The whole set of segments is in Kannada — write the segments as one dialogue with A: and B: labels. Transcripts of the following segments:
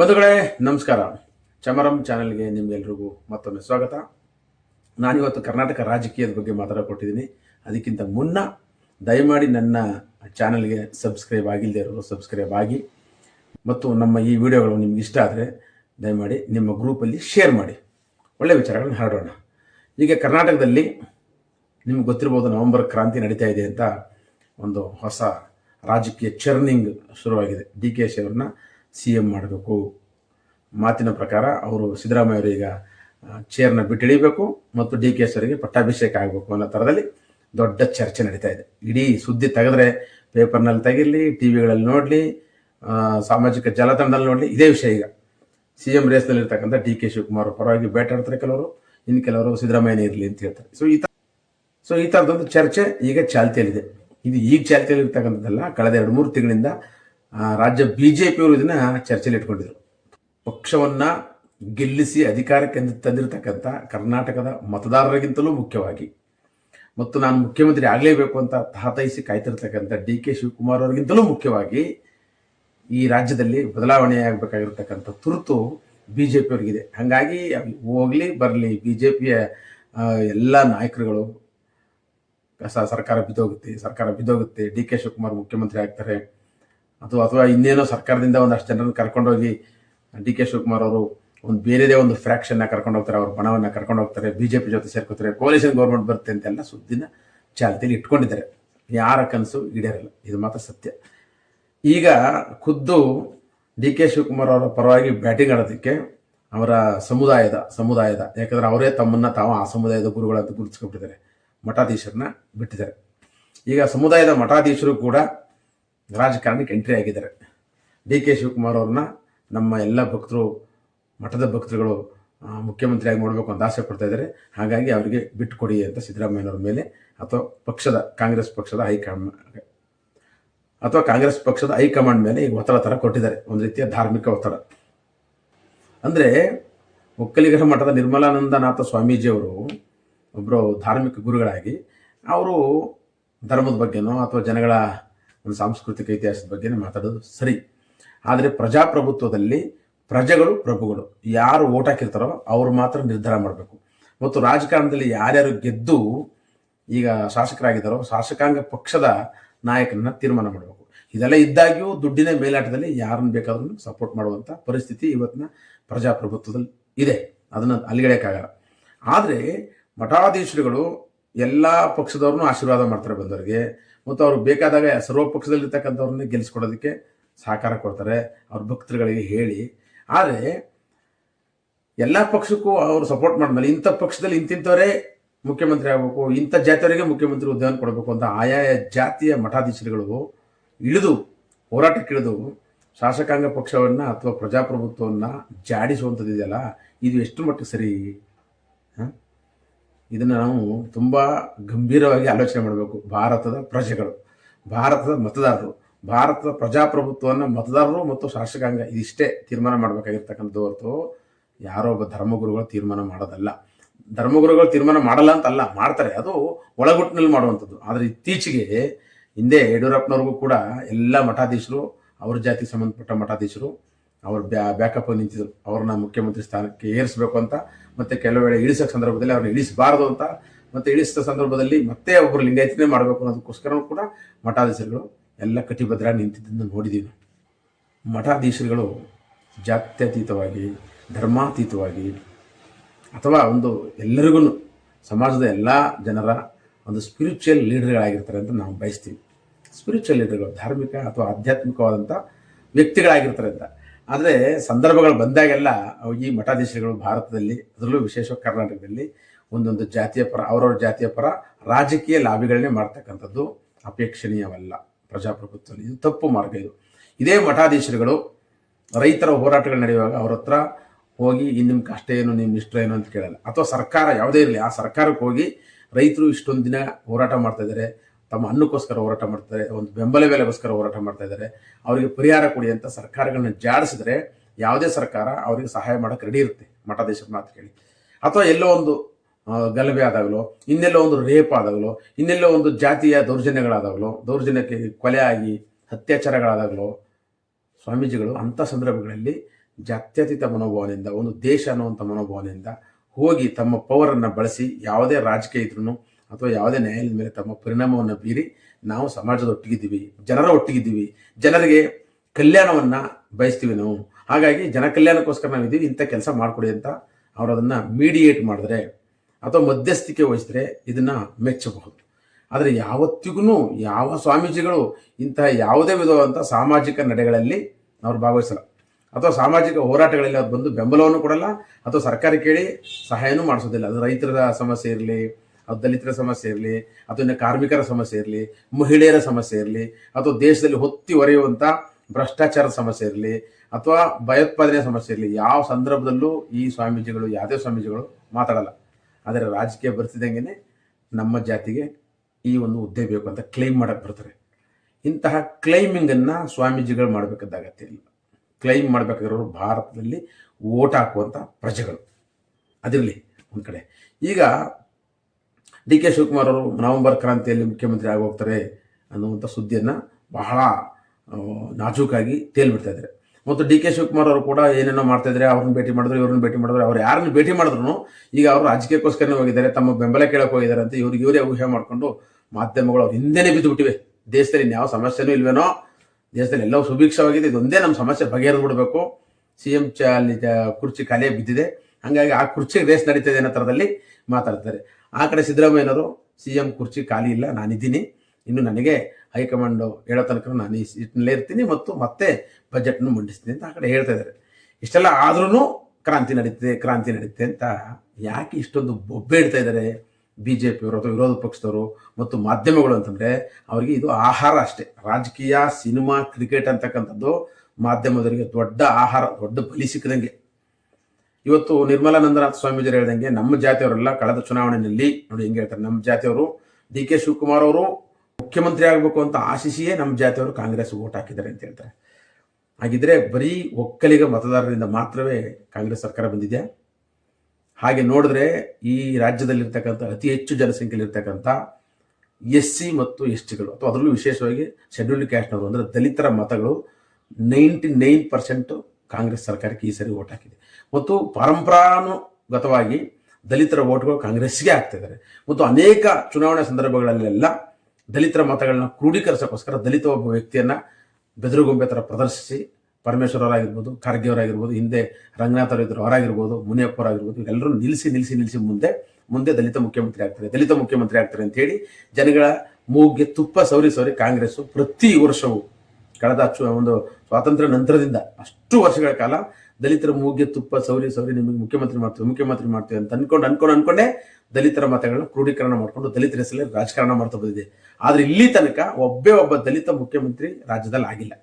A: ಬಂಧುಗಳೇ, ನಮಸ್ಕಾರ. ಚಮರಂ ಚಾನೆಲ್ಗೆ ನಿಮ್ಗೆಲ್ರಿಗೂ ಮತ್ತೊಮ್ಮೆ ಸ್ವಾಗತ. ನಾನಿವತ್ತು ಕರ್ನಾಟಕ ರಾಜಕೀಯದ ಬಗ್ಗೆ ಮಾತಾಡಕೊಟ್ಟಿದ್ದೀನಿ. ಅದಕ್ಕಿಂತ ಮುನ್ನ ದಯಮಾಡಿ ನನ್ನ ಚಾನಲ್ಗೆ ಸಬ್ಸ್ಕ್ರೈಬ್ ಆಗಿಲ್ಲದೆ ಇರೋರು ಸಬ್ಸ್ಕ್ರೈಬ್ ಆಗಿ. ಮತ್ತು ನಮ್ಮ ಈ ವಿಡಿಯೋಗಳು ನಿಮ್ಗೆ ಇಷ್ಟ ಆದರೆ ದಯಮಾಡಿ ನಿಮ್ಮ ಗ್ರೂಪಲ್ಲಿ ಶೇರ್ ಮಾಡಿ. ಒಳ್ಳೆಯ ವಿಚಾರಗಳನ್ನು ಹರಡೋಣ. ಈಗ ಕರ್ನಾಟಕದಲ್ಲಿ ನಿಮ್ಗೆ ಗೊತ್ತಿರ್ಬೋದು ನವೆಂಬರ್ ಕ್ರಾಂತಿ ನಡೀತಾ ಇದೆ ಅಂತ ಒಂದು ಹೊಸ ರಾಜಕೀಯ ಚರ್ನಿಂಗ್ ಶುರುವಾಗಿದೆ. ಡಿ ಕೆ ಶಿ ಅವ್ರನ್ನ ಸಿ ಎಂ ಮಾಡಬೇಕು. ಮಾತಿನ ಪ್ರಕಾರ ಅವರು ಸಿದ್ದರಾಮಯ್ಯ ಈಗ ಚೇರ್ನ ಬಿಟ್ಟಿಳಿಬೇಕು ಮತ್ತು ಡಿ ಕೆ ಎಸ್ ಪಟ್ಟಾಭಿಷೇಕ ಆಗಬೇಕು ಅನ್ನೋ ಥರದಲ್ಲಿ ದೊಡ್ಡ ಚರ್ಚೆ ನಡೀತಾ ಇದೆ. ಇಡೀ ಸುದ್ದಿ ತೆಗೆದ್ರೆ ಪೇಪರ್ನಲ್ಲಿ ತೆಗಿರಲಿ, ಟಿ ವಿಗಳಲ್ಲಿ ನೋಡಲಿ ಸಾಮಾಜಿಕ ಜಾಲತಾಣದಲ್ಲಿ ನೋಡಲಿ, ಇದೇ ವಿಷಯ ಈಗ. ಸಿ ಎಂ ರೇಸ್ನಲ್ಲಿರ್ತಕ್ಕಂಥ ಡಿ ಕೆ ಶಿವಕುಮಾರ್ ಪರವಾಗಿ ಬೇಟಾಡ್ತಾರೆ ಕೆಲವರು, ಇನ್ನು ಕೆಲವರು ಸಿದ್ದರಾಮಯ್ಯನೇ ಇರಲಿ ಅಂತ ಹೇಳ್ತಾರೆ. ಸೊ ಈ ಸೊ ಈ ಥರದೊಂದು ಚರ್ಚೆ ಈಗ ಚಾಲ್ತಿಯಲ್ಲಿದೆ. ಇದು ಈಗ ಚಾಲ್ತಿಯಲ್ಲಿ ಇರ್ತಕ್ಕಂಥದ್ದಲ್ಲ ಕಳೆದ ಎರಡು ಮೂರು ತಿಂಗಳಿಂದ ರಾಜ್ಯ ಬಿ ಜೆ ಪಿಯವರು ಇದನ್ನ ಚರ್ಚೆಯಲ್ಲಿ ಇಟ್ಕೊಂಡಿದ್ರು. ಪಕ್ಷವನ್ನ ಗೆಲ್ಲಿಸಿ ಅಧಿಕಾರಕ್ಕೆ ತಂದಿ- ತಂದಿರತಕ್ಕಂಥ ಕರ್ನಾಟಕದ ಮತದಾರರಿಗಿಂತಲೂ ಮುಖ್ಯವಾಗಿ. ಮತ್ತು ನಾನು ಮುಖ್ಯಮಂತ್ರಿ ಆಗಲೇಬೇಕು ಅಂತ ತಾತೈಸಿ ಕಾಯ್ತಿರ್ತಕ್ಕಂಥ ಡಿ ಕೆ ಶಿವಕುಮಾರ್ ಅವರಿಗಿಂತಲೂ ಮುಖ್ಯವಾಗಿ ಈ ರಾಜ್ಯದಲ್ಲಿ ಬದಲಾವಣೆ ಆಗಬೇಕಾಗಿರ್ತಕ್ಕಂಥ ತುರ್ತು ಬಿ ಜೆ ಪಿಯವರಿಗಿದೆ ಹಾಗಾಗಿ ಹೋಗಲಿ, ಬರಲಿ ಬಿ ಜೆ ಪಿಯ ಎಲ್ಲ ನಾಯಕರುಗಳು ಸರ್ಕಾರ ಬಿದ್ದೋಗುತ್ತೆ ಸರ್ಕಾರ ಬಿದ್ದೋಗುತ್ತೆ, ಡಿ ಕೆ ಶಿವಕುಮಾರ್ ಮುಖ್ಯಮಂತ್ರಿ ಆಗ್ತಾರೆ. ಅಥವಾ ಅಥವಾ ಇನ್ನೇನೋ ಸರ್ಕಾರದಿಂದ ಒಂದಷ್ಟು ಜನರನ್ನು ಕರ್ಕೊಂಡೋಗಿ ಡಿ ಕೆ ಶಿವಕುಮಾರ್ ಅವರು ಒಂದು ಬೇರೆದೇ ಒಂದು ಫ್ರ್ಯಾಕ್ಷನ್ನ ಕರ್ಕೊಂಡು ಹೋಗ್ತಾರೆ, ಅವ್ರ ಬಣವನ್ನ ಕರ್ಕೊಂಡು ಹೋಗ್ತಾರೆ, ಬಿಜೆಪಿ ಜೊತೆ ಸೇರ್ಕೋತಾರೆ ಕೋಲಿಷನ್ ಗೌರ್ಮೆಂಟ್ ಬರುತ್ತೆ ಅಂತೆಲ್ಲ ಸುದ್ದಿನ ಚಾಲ್ತಿಯಲ್ಲಿ ಇಟ್ಕೊಂಡಿದ್ದಾರೆ. ಯಾರ ಕನಸು ಈಡೇರಲ್ಲ, ಇದು ಮಾತ್ರ ಸತ್ಯ. ಈಗ ಖುದ್ದು ಡಿ ಕೆ ಶಿವಕುಮಾರ್ ಅವರ ಪರವಾಗಿ ಬ್ಯಾಟಿಂಗ್ ಆಡೋದಕ್ಕೆ ಅವರ ಸಮುದಾಯದ ಸಮುದಾಯದ, ಯಾಕಂದ್ರೆ ಅವರೇ ತಮ್ಮನ್ನ ತಾವು ಆ ಸಮುದಾಯದ ಗುರುಗಳಂತ ಗುರುತಿಸ್ಕೊಬಿಟ್ಟಿದ್ದಾರೆ, ಮಠಾಧೀಶರನ್ನ ಬಿಟ್ಟಿದ್ದಾರೆ. ಈಗ ಸಮುದಾಯದ ಮಠಾಧೀಶರು ಕೂಡ ರಾಜಕಾರಣಕ್ಕೆ ಎಂಟ್ರಿ ಆಗಿದ್ದಾರೆ. ಡಿ ಕೆ ಶಿವಕುಮಾರ್ ಅವ್ರನ್ನ ನಮ್ಮ ಎಲ್ಲ ಭಕ್ತರು, ಮಠದ ಭಕ್ತರುಗಳು ಮುಖ್ಯಮಂತ್ರಿಯಾಗಿ ನೋಡಬೇಕು ಅಂತ ಆಸೆ ಪಡ್ತಾ ಇದ್ದಾರೆ. ಹಾಗಾಗಿ ಅವರಿಗೆ ಬಿಟ್ಟುಕೊಡಿ ಅಂತ ಸಿದ್ದರಾಮಯ್ಯನವ್ರ ಮೇಲೆ ಅಥವಾ ಪಕ್ಷದ, ಕಾಂಗ್ರೆಸ್ ಪಕ್ಷದ ಹೈಕಮಾಂಡ್ ಅಥವಾ ಕಾಂಗ್ರೆಸ್ ಪಕ್ಷದ ಹೈಕಮಾಂಡ್ ಮೇಲೆ ಈಗ ಒತ್ತಡ ಥರ ಕೊಟ್ಟಿದ್ದಾರೆ. ಒಂದು ರೀತಿಯ ಧಾರ್ಮಿಕ ಒತ್ತಡ. ಅಂದರೆ ಒಕ್ಕಲಿಗರ ಮಠದ ನಿರ್ಮಲಾನಂದನಾಥ ಸ್ವಾಮೀಜಿಯವರು ಒಬ್ಬರು ಧಾರ್ಮಿಕ ಗುರುಗಳಾಗಿ, ಅವರು ಧರ್ಮದ ಬಗ್ಗೆನೋ ಅಥವಾ ಜನಗಳ ಒಂದು ಸಾಂಸ್ಕೃತಿಕ ಇತಿಹಾಸದ ಬಗ್ಗೆ ಮಾತಾಡೋದು ಸರಿ. ಆದರೆ ಪ್ರಜಾಪ್ರಭುತ್ವದಲ್ಲಿ ಪ್ರಜೆಗಳು ಪ್ರಭುಗಳು. ಯಾರು ಓಟ್ ಹಾಕಿರ್ತಾರೋ ಅವರು ಮಾತ್ರ ನಿರ್ಧಾರ ಮಾಡಬೇಕು. ಮತ್ತು ರಾಜಕಾರಣದಲ್ಲಿ ಯಾರ್ಯಾರು ಗೆದ್ದು ಈಗ ಶಾಸಕರಾಗಿದ್ದಾರೋ ಶಾಸಕಾಂಗ ಪಕ್ಷದ ನಾಯಕನನ್ನು ತೀರ್ಮಾನ ಮಾಡಬೇಕು. ಇದೆಲ್ಲ ಇದ್ದಾಗ್ಯೂ ದುಡ್ಡಿನ ಮೇಲಾಟದಲ್ಲಿ ಯಾರನ್ನು ಬೇಕಾದ್ರೂ ಸಪೋರ್ಟ್ ಮಾಡುವಂಥ ಪರಿಸ್ಥಿತಿ ಇವತ್ತಿನ ಪ್ರಜಾಪ್ರಭುತ್ವದಲ್ಲಿ ಇದೆ. ಅದನ್ನು ಅಲ್ಲಿಗಡೆಯಕ್ಕಾಗಲ್ಲ ಆದರೆ ಮಠಾಧೀಶರುಗಳು ಎಲ್ಲ ಪಕ್ಷದವ್ರನ್ನೂ ಆಶೀರ್ವಾದ ಮಾಡ್ತಾರೆ ಬಂದವರಿಗೆ. ಮತ್ತು ಅವ್ರು ಬೇಕಾದಾಗ ಸರ್ವ ಪಕ್ಷದಲ್ಲಿರ್ತಕ್ಕಂಥವ್ರನ್ನ ಗೆಲ್ಲಿಸ್ಕೊಡೋದಕ್ಕೆ ಸಹಕಾರ ಕೊಡ್ತಾರೆ, ಅವ್ರ ಭಕ್ತರುಗಳಿಗೆ ಹೇಳಿ ಆದರೆ ಎಲ್ಲ ಪಕ್ಷಕ್ಕೂ ಅವರು ಸಪೋರ್ಟ್ ಮಾಡಿದ್ಮೇಲೆ ಇಂಥ ಪಕ್ಷದಲ್ಲಿ ಇಂತಿಂಥವರೇ ಮುಖ್ಯಮಂತ್ರಿ ಆಗಬೇಕು, ಇಂಥ ಜಾತಿಯವರಿಗೆ ಮುಖ್ಯಮಂತ್ರಿ ಉದ್ಯೋಗ ಕೊಡಬೇಕು ಅಂತ ಆಯಾಯ ಜಾತಿಯ ಮಠಾಧೀಶರುಗಳು ಇಳಿದು ಹೋರಾಟಕ್ಕಿಳಿದು ಶಾಸಕಾಂಗ ಪಕ್ಷವನ್ನು ಅಥವಾ ಪ್ರಜಾಪ್ರಭುತ್ವವನ್ನು ಜಾಡಿಸುವಂಥದ್ದಿದೆಯಲ್ಲ ಇದು ಎಷ್ಟು ಮಟ್ಟಿಗೆ ಸರಿ ಹ? ಇದನ್ನು ನಾವು ತುಂಬ ಗಂಭೀರವಾಗಿ ಆಲೋಚನೆ ಮಾಡಬೇಕು. ಭಾರತದ ಪ್ರಜೆಗಳು, ಭಾರತದ ಮತದಾರರು, ಭಾರತದ ಪ್ರಜಾಪ್ರಭುತ್ವವನ್ನು ಮತದಾರರು ಮತ್ತು ಶಾಸಕಾಂಗ ಇದಿಷ್ಟೇ ತೀರ್ಮಾನ ಮಾಡಬೇಕಾಗಿರ್ತಕ್ಕಂಥದ್ದು ಹೊರತು ಯಾರೋ ಒಬ್ಬ ಧರ್ಮಗುರುಗಳು ತೀರ್ಮಾನ ಮಾಡೋದಲ್ಲ. ಧರ್ಮಗುರುಗಳು ತೀರ್ಮಾನ ಮಾಡಲ್ಲ ಅಂತಲ್ಲ, ಮಾಡ್ತಾರೆ. ಅದು ಒಳಗುಟ್ಟಿನಲ್ಲಿ ಮಾಡುವಂಥದ್ದು. ಆದರೆ ಇತ್ತೀಚೆಗೆ ಹಿಂದೆ ಯಡಿಯೂರಪ್ಪನವ್ರಿಗೂ ಕೂಡ ಎಲ್ಲ ಮಠಾಧೀಶರು, ಅವ್ರ ಜಾತಿಗೆ ಸಂಬಂಧಪಟ್ಟ ಮಠಾಧೀಶರು, ಅವ್ರ ಬ್ಯಾ ಬ್ಯಾಕಪ್ ನಿಂತಿದ್ರು. ಅವ್ರನ್ನ ಮುಖ್ಯಮಂತ್ರಿ ಸ್ಥಾನಕ್ಕೆ ಏರಿಸಬೇಕು ಅಂತ ಮತ್ತೆ ಕೆಲವು ವೇಳೆ ಇಳಿಸೋ ಸಂದರ್ಭದಲ್ಲಿ ಅವ್ರನ್ನ ಇಳಿಸಬಾರದು ಅಂತ ಮತ್ತೆ ಇಳಿಸಿದ ಸಂದರ್ಭದಲ್ಲಿ ಮತ್ತೆ ಒಬ್ಬರು ಲಿಂಗಾಯತನೇ ಮಾಡಬೇಕು ಅನ್ನೋದಕ್ಕೋಸ್ಕರ ಕೂಡ ಮಠಾಧೀಶರುಗಳು ಎಲ್ಲ ಕಟಿಭದ್ರ ನಿಂತಿದ್ದನ್ನು ನೋಡಿದ್ದೀವಿ ನಾವು. ಮಠಾಧೀಶರುಗಳು ಜಾತ್ಯತೀತವಾಗಿ, ಧರ್ಮಾತೀತವಾಗಿ ಅಥವಾ ಒಂದು ಎಲ್ಲರಿಗೂ ಸಮಾಜದ ಎಲ್ಲ ಜನರ ಒಂದು ಸ್ಪಿರಿಚುವಲ್ ಲೀಡರ್ಗಳಾಗಿರ್ತಾರೆ ಅಂತ ನಾವು ಬಯಸ್ತೀವಿ ಸ್ಪಿರಿಚುವಲ್ ಲೀಡರ್ಗಳು ಧಾರ್ಮಿಕ ಅಥವಾ ಆಧ್ಯಾತ್ಮಿಕವಾದಂಥ ವ್ಯಕ್ತಿಗಳಾಗಿರ್ತಾರೆ ಅಂತ ಆದರೆ ಸಂದರ್ಭಗಳು ಬಂದಾಗೆಲ್ಲ ಈ ಮಠಾಧೀಶರುಗಳು ಭಾರತದಲ್ಲಿ, ಅದರಲ್ಲೂ ವಿಶೇಷವಾಗಿ ಕರ್ನಾಟಕದಲ್ಲಿ ಒಂದೊಂದು ಜಾತಿಯ ಪರ, ಅವರವ್ರ ಜಾತಿಯ ಪರ ರಾಜಕೀಯ ಲಾಭಿಗಳನ್ನೇ ಮಾಡ್ತಕ್ಕಂಥದ್ದು ಅಪೇಕ್ಷಣೀಯವಲ್ಲ ಪ್ರಜಾಪ್ರಭುತ್ವದಲ್ಲಿ. ಇದು ತಪ್ಪು ಮಾರ್ಗ ಇದು. ಇದೇ ಮಠಾಧೀಶರುಗಳು ರೈತರ ಹೋರಾಟಗಳು ನಡೆಯುವಾಗ ಅವ್ರ ಹತ್ರ ಹೋಗಿ ಇನ್ನು ನಿಮ್ಮ ಕಷ್ಟ ಏನು ನಿಮ್ಮ ಇಷ್ಟ ಏನು? ಅಂತ ಕೇಳಲ್ಲ. ಅಥವಾ ಸರ್ಕಾರ ಯಾವುದೇ ಇರಲಿ, ಆ ಸರ್ಕಾರಕ್ಕೆ ಹೋಗಿ ರೈತರು ಇಷ್ಟೊಂದು ದಿನ ಹೋರಾಟ ಮಾಡ್ತಾ ಇದ್ದಾರೆ ತಮ್ಮ ಅನ್ನಕ್ಕೋಸ್ಕರ ಹೋರಾಟ ಮಾಡ್ತಾರೆ ಒಂದು ಬೆಂಬಲ ಬೆಲೆಗೋಸ್ಕರ ಹೋರಾಟ ಮಾಡ್ತಾ ಇದ್ದಾರೆ. ಅವರಿಗೆ ಪರಿಹಾರ ಕೊಡಿ ಅಂತ ಸರ್ಕಾರಗಳನ್ನ ಜಾಡಿಸಿದ್ರೆ ಯಾವುದೇ ಸರ್ಕಾರ ಅವರಿಗೆ ಸಹಾಯ ಮಾಡೋಕೆ ರೆಡಿ ಇರುತ್ತೆ, ಮಠಾಧೀಶರ ಮಾತು ಕೇಳಿ ಅಥವಾ ಎಲ್ಲೋ ಒಂದು ಗಲಭೆ ಆದಾಗಲೋ, ಇನ್ನೆಲ್ಲೋ ಒಂದು ರೇಪ್ ಆದಾಗಲೋ, ಇನ್ನೆಲ್ಲೋ ಒಂದು ಜಾತಿಯ ದೌರ್ಜನ್ಯಗಳಾದಾಗಲೋ, ದೌರ್ಜನ್ಯಕ್ಕೆ ಕೊಲೆ ಆಗಿ ಅತ್ಯಾಚಾರಗಳಾದಾಗಲೋ, ಸ್ವಾಮೀಜಿಗಳು ಅಂಥ ಸಂದರ್ಭಗಳಲ್ಲಿ ಜಾತ್ಯತೀತ ಮನೋಭಾವನೆಯಿಂದ, ಒಂದು ದೇಶ ಅನ್ನುವಂಥ ಮನೋಭಾವನೆಯಿಂದ ಹೋಗಿ ತಮ್ಮ ಪವರನ್ನು ಬಳಸಿ ಯಾವುದೇ ರಾಜಕೀಯ ಇದ್ರೂ ಅಥವಾ ಯಾವುದೇ ನ್ಯಾಯಾಲಯದ ಮೇಲೆ ತಮ್ಮ ಪರಿಣಾಮವನ್ನು ಬೀರಿ ನಾವು ಸಮಾಜದ ಒಟ್ಟಿಗಿದ್ದೀವಿ, ಜನರ ಒಟ್ಟಿಗಿದ್ದೀವಿ, ಜನರಿಗೆ ಕಲ್ಯಾಣವನ್ನು ಬಯಸ್ತೀವಿ ನಾವು. ಹಾಗಾಗಿ ಜನ ಕಲ್ಯಾಣಕ್ಕೋಸ್ಕರ ನಾವು ಇದ್ದೀವಿ ಇಂಥ ಕೆಲಸ ಮಾಡಿಕೊಡಿ ಅಂತ ಅವರು ಅದನ್ನು ಮೀಡಿಯೇಟ್ ಮಾಡಿದ್ರೆ ಅಥವಾ ಮಧ್ಯಸ್ಥಿಕೆ ವಹಿಸಿದ್ರೆ ಇದನ್ನು ಮೆಚ್ಚಬಹುದು. ಆದರೆ ಯಾವತ್ತಿಗೂ ಯಾವ ಸ್ವಾಮೀಜಿಗಳು ಇಂತಹ ಯಾವುದೇ ವಿಧವಾದಂಥ ಸಾಮಾಜಿಕ ನಡೆಗಳಲ್ಲಿ ಅವ್ರು ಭಾಗವಹಿಸಲ್ಲ. ಅಥವಾ ಸಾಮಾಜಿಕ ಹೋರಾಟಗಳಲ್ಲಿ ಅದು ಬಂದು ಬೆಂಬಲವನ್ನು ಕೊಡಲ್ಲ, ಅಥವಾ ಸರ್ಕಾರ ಕೇಳಿ ಸಹಾಯನೂ ಮಾಡಿಸೋದಿಲ್ಲ. ಅದು ರೈತರ ಸಮಸ್ಯೆ ಇರಲಿ ಅದು ದಲಿತರ ಸಮಸ್ಯೆ ಇರಲಿ, ಅಥವಾ ಕಾರ್ಮಿಕರ ಸಮಸ್ಯೆ ಇರಲಿ, ಮಹಿಳೆಯರ ಸಮಸ್ಯೆ ಇರಲಿ, ಅಥವಾ ದೇಶದಲ್ಲಿ ಹೊತ್ತಿ ಒರೆಯುವಂಥ ಭ್ರಷ್ಟಾಚಾರದ ಸಮಸ್ಯೆ ಇರಲಿ, ಅಥವಾ ಭಯೋತ್ಪಾದನೆ ಸಮಸ್ಯೆ ಇರಲಿ, ಯಾವ ಸಂದರ್ಭದಲ್ಲೂ ಈ ಸ್ವಾಮೀಜಿಗಳು, ಯಾವುದೇ ಸ್ವಾಮೀಜಿಗಳು ಮಾತಾಡಲ್ಲ. ಆದರೆ ರಾಜಕೀಯ ಬರ್ತಿದ್ದಂಗೆ ನಮ್ಮ ಜಾತಿಗೆ ಈ ಒಂದು ಹುದ್ದೆ ಬೇಕು ಅಂತ ಕ್ಲೈಮ್ ಮಾಡಕ್ಕೆ ಬರ್ತಾರೆ. ಇಂತಹ ಕ್ಲೈಮಿಂಗನ್ನು ಸ್ವಾಮೀಜಿಗಳು ಮಾಡಬೇಕಾದ ಅಗತ್ಯ ಇಲ್ಲ. ಕ್ಲೈಮ್ ಮಾಡಬೇಕಾಗಿರೋರು ಭಾರತದಲ್ಲಿ ಓಟ್ ಹಾಕುವಂಥ ಪ್ರಜೆಗಳು. ಅದಿರಲಿ ಒಂದು ಕಡೆ. ಈಗ ಡಿ ಕೆ ಶಿವಕುಮಾರ್ ಅವರು ನವೆಂಬರ್ ಕ್ರಾಂತಿಯಲ್ಲಿ ಮುಖ್ಯಮಂತ್ರಿ ಆಗೋಗ್ತಾರೆ ಅನ್ನುವಂಥ ಸುದ್ದಿಯನ್ನು ಬಹಳ ನಾಜೂಕಾಗಿ ತೇಲ್ಬಿಡ್ತಾ ಇದ್ದಾರೆ. ಮತ್ತು ಡಿ ಕೆ ಶಿವಕುಮಾರ್ ಅವರು ಕೂಡ ಏನೇನೋ ಮಾಡ್ತಾ ಇದ್ದಾರೆ, ಅವ್ರನ್ನ ಭೇಟಿ ಮಾಡಿದ್ರು, ಇವ್ರನ್ನ ಭೇಟಿ ಮಾಡಿದ್ರು, ಅವ್ರು ಯಾರನ್ನ ಭೇಟಿ ಮಾಡಿದ್ರು, ಈಗ ಅವರು ರಾಜಕೀಯಕ್ಕೋಸ್ಕರನೇ ಹೋಗಿದ್ದಾರೆ, ತಮ್ಮ ಬೆಂಬಲ ಕೇಳಕ್ಕೆ ಹೋಗಿದ್ದಾರೆ ಅಂತ ಇವ್ರಿಗೆ ಇವರೇ ಊಹೆ ಮಾಡಿಕೊಂಡು ಮಾಧ್ಯಮಗಳು ಅವ್ರು ಹಿಂದೆನೇ ಬಿದ್ದುಬಿಟ್ಟಿವೆ. ದೇಶದಲ್ಲಿ ಇನ್ಯಾವ ಸಮಸ್ಯೆನೂ ಇಲ್ವೇನೋ, ದೇಶದಲ್ಲಿ ಎಲ್ಲವೂ ಸುಭಿಕ್ಷವಾಗಿದೆ, ಇದೊಂದೇ ನಮ್ಮ ಸಮಸ್ಯೆ, ಬಗೆಹರಿದು ಬಿಡಬೇಕು. ಸಿ ಎಂ ಚ ಕುರ್ಚಿ ಖಾಲಿಯಾಗಿ ಬಿದ್ದಿದೆ. ಹಾಗಾಗಿ ಆ ಕುರ್ಚಿಗೆ ರೇಸ್ ನಡೀತಿದೆ ಅನ್ನೋ ಥರದಲ್ಲಿ ಮಾತಾಡ್ತಾರೆ ಆ ಕಡೆ ಸಿದ್ದರಾಮಯ್ಯನವರು ಸಿ ಎಂ ಕುರ್ಚಿ ಖಾಲಿ ಇಲ್ಲ, ನಾನಿದ್ದೀನಿ. ಇನ್ನು ನನಗೆ ಹೈಕಮಾಂಡು ಹೇಳೋ ತನಕ ನಾನು ಈ ಸೀಟ್ನಲ್ಲೇ ಇರ್ತೀನಿ ಮತ್ತು ಮತ್ತೆ ಬಜೆಟ್ನು ಮಂಡಿಸ್ತೀನಿ ಅಂತ ಆ ಕಡೆ ಹೇಳ್ತಾ ಇದ್ದಾರೆ. ಇಷ್ಟೆಲ್ಲ ಆದ್ರೂ ಕ್ರಾಂತಿ ನಡೀತಿದೆ ಕ್ರಾಂತಿ ನಡೀತಿದೆ ಅಂತ ಯಾಕೆ ಇಷ್ಟೊಂದು ಬೊಬ್ಬೆ ಇಡ್ತಾ ಇದ್ದಾರೆ ಬಿ ಜೆ ಪಿಯವರು ಅಥವಾ ವಿರೋಧ ಪಕ್ಷದವರು ಮತ್ತು ಮಾಧ್ಯಮಗಳು ಅಂತಂದರೆ ಅವರಿಗೆ ಇದು ಆಹಾರ ಅಷ್ಟೇ. ರಾಜಕೀಯ, ಸಿನಿಮಾ, ಕ್ರಿಕೆಟ್ ಅಂತಕ್ಕಂಥದ್ದು ಮಾಧ್ಯಮದವರಿಗೆ ದೊಡ್ಡ ಆಹಾರ, ದೊಡ್ಡ ಬಲಿ ಸಿಕ್ಕದಂಗೆ. ಇವತ್ತು ನಿರ್ಮಲಾನಂದನಾಥ ಸ್ವಾಮೀಜಿ ಹೇಳ್ದಂಗೆ ನಮ್ಮ ಜಾತಿಯವರೆಲ್ಲ ಕಳೆದ ಚುನಾವಣೆಯಲ್ಲಿ, ನೋಡಿ ಹಿಂಗೆ ಹೇಳ್ತಾರೆ, ನಮ್ಮ ಜಾತಿಯವರು ಡಿ ಕೆ ಶಿವಕುಮಾರ್ ಅವರು ಮುಖ್ಯಮಂತ್ರಿ ಆಗಬೇಕು ಅಂತ ಆಶಿಸಿಯೇ ನಮ್ಮ ಜಾತಿಯವರು ಕಾಂಗ್ರೆಸ್ ಓಟ್ ಹಾಕಿದ್ದಾರೆ ಅಂತ ಹೇಳ್ತಾರೆ. ಹಾಗಿದ್ರೆ ಬರೀ ಒಕ್ಕಲಿಗ ಮತದಾರರಿಂದ ಮಾತ್ರವೇ ಕಾಂಗ್ರೆಸ್ ಸರ್ಕಾರ ಬಂದಿದೆ ಹಾಗೆ ನೋಡಿದ್ರೆ ಈ ರಾಜ್ಯದಲ್ಲಿರ್ತಕ್ಕಂಥ ಅತಿ ಹೆಚ್ಚು ಜನಸಂಖ್ಯೆಯಲ್ಲಿರ್ತಕ್ಕಂಥ ಎಸ್ ಸಿ ಮತ್ತು ಎಸ್ ಟಿಗಳು, ಅಥವಾ ಅದರಲ್ಲೂ ವಿಶೇಷವಾಗಿ ಶೆಡ್ಯೂಲ್ಡ್ ಕ್ಯಾಸ್ಟ್ನವರು ಅಂದರೆ ದಲಿತರ ಮತಗಳು ನೈಂಟಿ ನೈನ್ ಪರ್ಸೆಂಟ್ ಕಾಂಗ್ರೆಸ್ ಸರ್ಕಾರಕ್ಕೆ ಈ ಸರಿ ಓಟ್ ಹಾಕಿದೆ. ಮತ್ತು ಪರಂಪರಾನುಗತವಾಗಿ ದಲಿತರ ಓಟ್ಗಳು ಕಾಂಗ್ರೆಸ್ಗೆ ಆಗ್ತಿದ್ದಾರೆ ಮತ್ತು ಅನೇಕ ಚುನಾವಣೆ ಸಂದರ್ಭಗಳಲ್ಲೆಲ್ಲ ದಲಿತರ ಮತಗಳನ್ನ ಕ್ರೋಢೀಕರಿಸೋಕ್ಕೋಸ್ಕರ ದಲಿತ ಒಬ್ಬ ವ್ಯಕ್ತಿಯನ್ನ ಬೆದರುಗೊಂಬೆ ಥರ ಪ್ರದರ್ಶಿಸಿ ಪರಮೇಶ್ವರ್ ಅವರಾಗಿರ್ಬೋದು, ಖರ್ಗೆ ಅವರಾಗಿರ್ಬೋದು, ಹಿಂದೆ ರಂಗನಾಥ್ ಅವರಿದ್ದರು ಅವರಾಗಿರ್ಬೋದು, ಮುನಿಯಪ್ಪ ಅವರಾಗಿರ್ಬೋದು, ಇವರೆಲ್ಲರೂ ನಿಲ್ಲಿಸಿ ನಿಲ್ಲಿಸಿ ನಿಲ್ಲಿಸಿ ಮುಂದೆ ಮುಂದೆ ದಲಿತ ಮುಖ್ಯಮಂತ್ರಿ ಆಗ್ತಾರೆ. ದಲಿತ ಮುಖ್ಯಮಂತ್ರಿ ಆಗ್ತಾರೆ ಅಂತೇಳಿ ಜನಗಳ ಮೂಗ್ಗೆ ತುಪ್ಪ ಸವರಿ ಸವರಿ ಕಾಂಗ್ರೆಸ್ಸು ಪ್ರತಿ ವರ್ಷವೂ ಕಳೆದ ಒಂದು ಸ್ವಾತಂತ್ರ್ಯ ನಂತರದಿಂದ ಅಷ್ಟು ವರ್ಷಗಳ ಕಾಲ ದಲಿತರ ಮೂಗ್ಗೆ ತುಪ್ಪ, ಸೌರಿ ಸೌರಿ ನಿಮಗೆ ಮುಖ್ಯಮಂತ್ರಿ ಮಾಡ್ತೀವಿ ಮುಖ್ಯಮಂತ್ರಿ ಮಾಡ್ತೀವಿ ಅಂತ ಅನ್ಕೊಂಡು ಅನ್ಕೊಂಡು, ಅನ್ಕೊಂಡೇ ದಲಿತರ ಮತಗಳನ್ನ ಕ್ರೋಢೀಕರಣ ಮಾಡ್ಕೊಂಡು ದಲಿತರ ಹೆಸರಲ್ಲಿ ರಾಜಕಾರಣ ಮಾಡ್ತಾ ಬಂದಿದೆ. ಆದ್ರೆ ಇಲ್ಲಿ ತನಕ ಒಬ್ಬೇ ಒಬ್ಬ ದಲಿತ ಮುಖ್ಯಮಂತ್ರಿ ರಾಜ್ಯದಲ್ಲಿ ಆಗಿಲ್ಲ.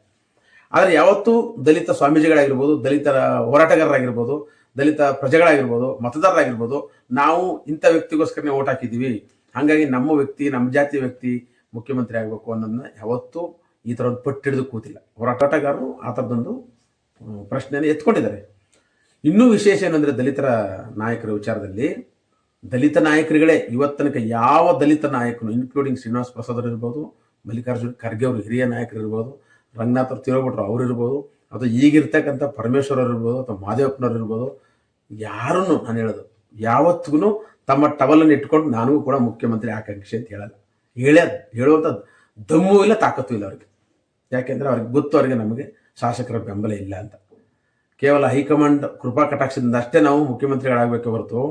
A: ಆದರೆ ಯಾವತ್ತೂ ದಲಿತ ಸ್ವಾಮೀಜಿಗಳಾಗಿರ್ಬೋದು, ದಲಿತರ ಹೋರಾಟಗಾರರಾಗಿರ್ಬೋದು, ದಲಿತ ಪ್ರಜೆಗಳಾಗಿರ್ಬೋದು, ಮತದಾರರಾಗಿರ್ಬೋದು, ನಾವು ಇಂಥ ವ್ಯಕ್ತಿಗೋಸ್ಕರನೇ ಓಟ್ ಹಾಕಿದ್ದೀವಿ. ಹಾಗಾಗಿ ನಮ್ಮ ವ್ಯಕ್ತಿ, ನಮ್ಮ ಜಾತಿ ವ್ಯಕ್ತಿ ಮುಖ್ಯಮಂತ್ರಿ ಆಗಬೇಕು ಅನ್ನೋದನ್ನ ಯಾವತ್ತೂ ಈ ಥರ ಒಂದು ಪಟ್ಟಿಡಿದು ಕೂತಿಲ್ಲ. ಹೋರಾಟಗಾರರು ಆ ಥರದ್ದೊಂದು ಪ್ರಶ್ನೆಯನ್ನು ಎತ್ಕೊಂಡಿದ್ದಾರೆ. ಇನ್ನೂ ವಿಶೇಷ ಏನಂದರೆ ದಲಿತರ ನಾಯಕರ ವಿಚಾರದಲ್ಲಿ, ದಲಿತ ನಾಯಕರುಗಳೇ ಇವತ್ತನಕ ಯಾವ ದಲಿತ ನಾಯಕನು ಇನ್ಕ್ಲೂಡಿಂಗ್ ಶ್ರೀನಿವಾಸ್ ಪ್ರಸಾದ್ ಅವರು ಇರ್ಬೋದು, ಮಲ್ಲಿಕಾರ್ಜುನ್ ಖರ್ಗೆ ಅವರು ಹಿರಿಯ ನಾಯಕರು ಇರ್ಬೋದು, ರಂಗನಾಥ್ ಅವ್ರು ಅವರು ಇರ್ಬೋದು, ಅಥವಾ ಈಗಿರ್ತಕ್ಕಂಥ ಪರಮೇಶ್ವರ್ ಅವರು ಇರ್ಬೋದು, ಅಥವಾ ಮಾದೇವಪ್ಪನವ್ರು ಇರ್ಬೋದು, ಯಾರನ್ನು ನಾನು ಹೇಳೋದು, ಯಾವತ್ತಿಗೂ ತಮ್ಮ ಟವಲನ್ನು ಇಟ್ಕೊಂಡು ನನಗೂ ಕೂಡ ಮುಖ್ಯಮಂತ್ರಿ ಆಕಾಂಕ್ಷೆ ಅಂತ ಹೇಳಲ್ಲ. ಹೇಳೋದು ಹೇಳುವಂಥ ದಮ್ಮು ಇಲ್ಲ, ತಾಕತ್ತು ಇಲ್ಲ ಅವ್ರಿಗೆ. ಯಾಕೆಂದ್ರೆ ಅವ್ರಿಗೆ ಗೊತ್ತು ಅವರಿಗೆ ನಮಗೆ ಶಾಸಕರ ಬೆಂಬಲ ಇಲ್ಲ ಅಂತ. ಕೇವಲ ಹೈಕಮಾಂಡ್ ಕೃಪಾ ಕಟಾಕ್ಷದಿಂದ ಅಷ್ಟೇ ನಾವು ಮುಖ್ಯಮಂತ್ರಿಗಳಾಗಬೇಕು ಹೊರತು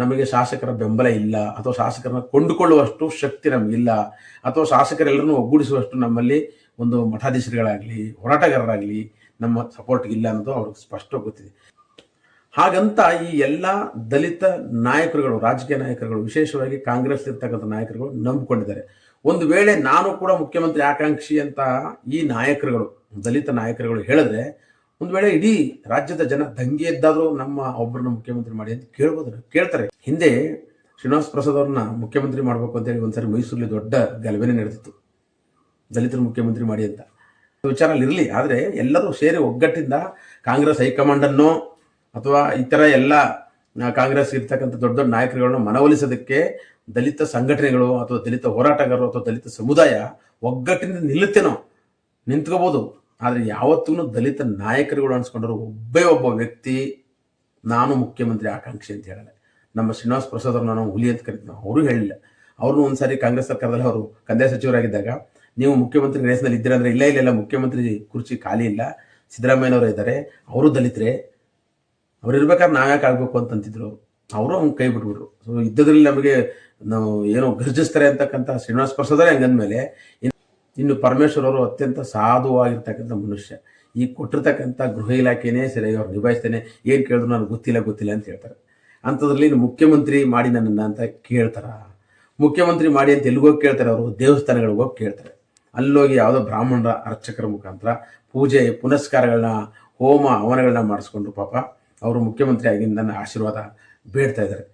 A: ನಮಗೆ ಶಾಸಕರ ಬೆಂಬಲ ಇಲ್ಲ, ಅಥವಾ ಶಾಸಕರನ್ನ ಕೊಂಡುಕೊಳ್ಳುವಷ್ಟು ಶಕ್ತಿ ನಮಗಿಲ್ಲ ಅಥವಾ ಶಾಸಕರೆಲ್ಲರನ್ನು ಒಗ್ಗೂಡಿಸುವಷ್ಟು ನಮ್ಮಲ್ಲಿ ಒಂದು ಮಠಾಧೀಶರುಗಳಾಗಲಿ, ಹೋರಾಟಗಾರರಾಗಲಿ ನಮ್ಮ ಸಪೋರ್ಟ್ ಇಲ್ಲ ಅನ್ನೋದು ಅವ್ರಿಗೆ ಸ್ಪಷ್ಟ ಗೊತ್ತಿದೆ. ಹಾಗಂತ ಈ ಎಲ್ಲ ದಲಿತ ನಾಯಕರುಗಳು, ರಾಜಕೀಯ ನಾಯಕರುಗಳು, ವಿಶೇಷವಾಗಿ ಕಾಂಗ್ರೆಸ್ ಇರ್ತಕ್ಕಂಥ ನಾಯಕರುಗಳು ನಂಬಿಕೊಂಡಿದ್ದಾರೆ. ಒಂದು ವೇಳೆ ನಾನು ಕೂಡ ಮುಖ್ಯಮಂತ್ರಿ ಆಕಾಂಕ್ಷಿ ಅಂತ ಈ ನಾಯಕರುಗಳು, ದಲಿತ ನಾಯಕರುಗಳು ಹೇಳಿದ್ರೆ, ಒಂದು ವೇಳೆ ಇಡೀ ರಾಜ್ಯದ ಜನ ದಂಗೆ ಎದ್ದಾದರೂ ನಮ್ಮ ಒಬ್ಬರನ್ನ ಮುಖ್ಯಮಂತ್ರಿ ಮಾಡಿ ಅಂತ ಕೇಳ್ಬೋದು ಕೇಳ್ತಾರೆ. ಹಿಂದೆ ಶ್ರೀನಿವಾಸ ಪ್ರಸಾದ್ ಅವ್ರನ್ನ ಮುಖ್ಯಮಂತ್ರಿ ಮಾಡಬೇಕು ಅಂತೇಳಿ ಒಂದ್ಸರಿ ಮೈಸೂರಲ್ಲಿ ದೊಡ್ಡ ಗಲಭೆನೇ ನಡೆದಿತ್ತು. ದಲಿತರು ಮುಖ್ಯಮಂತ್ರಿ ಮಾಡಿ ಅಂತ. ವಿಚಾರ ಇರಲಿ, ಆದರೆ ಎಲ್ಲರೂ ಸೇರಿ ಒಗ್ಗಟ್ಟಿಂದ ಕಾಂಗ್ರೆಸ್ ಹೈಕಮಾಂಡನ್ನು ಅಥವಾ ಇತರ ಎಲ್ಲ ಕಾಂಗ್ರೆಸ್ ಇರ್ತಕ್ಕಂಥ ದೊಡ್ಡ ದೊಡ್ಡ ನಾಯಕರುಗಳನ್ನು ಮನವೊಲಿಸೋದಕ್ಕೆ ದಲಿತ ಸಂಘಟನೆಗಳು ಅಥವಾ ದಲಿತ ಹೋರಾಟಗಾರರು ಅಥವಾ ದಲಿತ ಸಮುದಾಯ ಒಗ್ಗಟ್ಟಿನಿಂದ ನಿಲ್ಲುತ್ತೇನೋ ನಿಂತ್ಕೋಬಹುದು ಆದರೆ ಯಾವತ್ತೂ ದಲಿತ ನಾಯಕರುಗಳು ಅನ್ಸ್ಕೊಂಡ್ರು ಒಬ್ಬೇ ಒಬ್ಬ ವ್ಯಕ್ತಿ ನಾನು ಮುಖ್ಯಮಂತ್ರಿ ಆಕಾಂಕ್ಷಿ ಅಂತ ಹೇಳಲ್ಲ. ನಮ್ಮ ಶ್ರೀನಿವಾಸ ಪ್ರಸಾದ್ ಅವ್ರನ್ನ ನಾವು ಹುಲಿ ಅಂತ ಕರಿತೀವಿ. ಅವರು ಹೇಳಿಲ್ಲ. ಅವ್ರನ್ನೂ ಒಂದ್ಸಾರಿ ಕಾಂಗ್ರೆಸ್ ಸರ್ಕಾರದಲ್ಲಿ ಅವರು ಕಂದಾಯ ಸಚಿವರಾಗಿದ್ದಾಗ ನೀವು ಮುಖ್ಯಮಂತ್ರಿ ರೇಸ್ನಲ್ಲಿ ಇದ್ದೀರಾ ಅಂದ್ರೆ ಇಲ್ಲ ಇಲ್ಲ ಇಲ್ಲ. ಮುಖ್ಯಮಂತ್ರಿ ಕುರ್ಚಿ ಖಾಲಿ ಇಲ್ಲ. ಸಿದ್ದರಾಮಯ್ಯನವರು ಇದ್ದಾರೆ. ಅವರು ದಲಿತರೇ. ಅವ್ರು ಇರ್ಬೇಕಾದ್ರೆ ನಾವ್ಯಾಕೆ ಆಗ್ಬೇಕು ಅಂತಂತಿದ್ರು. ಅವರು ಅವ್ನು ಕೈ ಬಿಟ್ಬಿಟ್ರು. ಸೊ ಇದ್ದದ್ರಲ್ಲಿ ನಮಗೆ ನಾವು ಏನೋ ಗರ್ಜಿಸ್ತಾರೆ ಅಂತಕ್ಕಂಥ ಶ್ರೀನಿವಾಸ ಪ್ರಸಾದರೇ ಹಂಗಂದ್ಮೇಲೆ ಇನ್- ಇನ್ನು ಪರಮೇಶ್ವರ್ ಅವರು ಅತ್ಯಂತ ಸಾಧುವಾಗಿರ್ತಕ್ಕಂಥ ಮನುಷ್ಯ. ಈ ಕೊಟ್ಟಿರ್ತಕ್ಕಂಥ ಗೃಹ ಇಲಾಖೆನೇ ಸರಿಯಾಗಿ ಅವ್ರು ನಿಭಾಯಿಸ್ತೇನೆ. ಏನು ಕೇಳಿದ್ರು ನನಗೆ ಗೊತ್ತಿಲ್ಲ ಗೊತ್ತಿಲ್ಲ ಅಂತ ಹೇಳ್ತಾರೆ. ಅಂಥದ್ರಲ್ಲಿ ಮುಖ್ಯಮಂತ್ರಿ ಮಾಡಿ ನನ್ನನ್ನು ಅಂತ ಕೇಳ್ತಾರ. ಮುಖ್ಯಮಂತ್ರಿ ಮಾಡಿ ಅಂತ ಎಲ್ಲಿಗೋಗಿ ಕೇಳ್ತಾರೆ ಅವರು? ದೇವಸ್ಥಾನಗಳಿಗೆ ಹೋಗಿ ಕೇಳ್ತಾರೆ. ಅಲ್ಲೋಗಿ ಯಾವುದೋ ಬ್ರಾಹ್ಮಣರ ಅರ್ಚಕರ ಮುಖಾಂತರ ಪೂಜೆ ಪುನಸ್ಕಾರಗಳನ್ನ ಹೋಮ ಹವನಗಳನ್ನ ಮಾಡಿಸ್ಕೊಂಡ್ರು ಪಾಪ. ಅವರು ಮುಖ್ಯಮಂತ್ರಿ ಆಗಿ ನನ್ನ ಆಶೀರ್ವಾದ ಬೇಡ್ತಾ ಇದ್ದಾರೆ.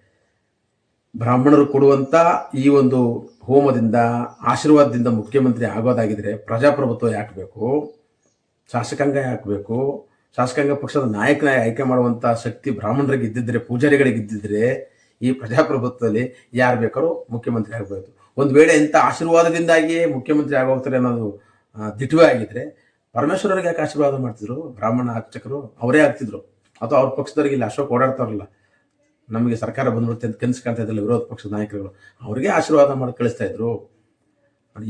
A: ಬ್ರಾಹ್ಮಣರು ಕೊಡುವಂಥ ಈ ಒಂದು ಹೋಮದಿಂದ, ಆಶೀರ್ವಾದದಿಂದ ಮುಖ್ಯಮಂತ್ರಿ ಆಗೋದಾಗಿದ್ರೆ ಪ್ರಜಾಪ್ರಭುತ್ವ ಯಾಕೆ ಬೇಕು? ಶಾಸಕಾಂಗ ಯಾಕೆ ಬೇಕು? ಶಾಸಕಾಂಗ ಪಕ್ಷದ ನಾಯಕನ ಆಯ್ಕೆ ಮಾಡುವಂಥ ಶಕ್ತಿ ಬ್ರಾಹ್ಮಣರಿಗೆ ಇದ್ದಿದ್ರೆ, ಪೂಜಾರಿಗಳಿಗೆ ಇದ್ದಿದ್ರೆ ಈ ಪ್ರಜಾಪ್ರಭುತ್ವದಲ್ಲಿ ಯಾರು ಬೇಕಾದ್ರೂ ಮುಖ್ಯಮಂತ್ರಿ ಆಗಬಹುದು ಒಂದು ವೇಳೆ ಇಂಥ ಆಶೀರ್ವಾದದಿಂದಾಗಿಯೇ ಮುಖ್ಯಮಂತ್ರಿ ಆಗೋಗ್ತಾರೆ ಅನ್ನೋದು ದಿಟ್ವೇ ಆಗಿದ್ರೆ ಪರಮೇಶ್ವರರಿಗೆ ಯಾಕೆ ಆಶೀರ್ವಾದ ಮಾಡ್ತಿದ್ರು? ಬ್ರಾಹ್ಮಣ ಅರ್ಚಕರು ಅವರೇ ಆಗ್ತಿದ್ರು. ಅಥವಾ ಅವ್ರ ಪಕ್ಷದವ್ರಿಗೆ ಇಲ್ಲಿ ಅಶೋಕ್ ಓಡಾಡ್ತಾರಲ್ಲ ನಮಗೆ ಸರ್ಕಾರ ಬಂದ್ಬಿಡುತ್ತೆ ಅಂತ ಕನಸು ಕಾಣ್ತಾ ಇದ್ರಲ್ಲ ವಿರೋಧ ಪಕ್ಷದ ನಾಯಕರುಗಳು, ಅವರಿಗೆ ಆಶೀರ್ವಾದ ಮಾಡಿ ಕಳಿಸ್ತಾ ಇದ್ರು.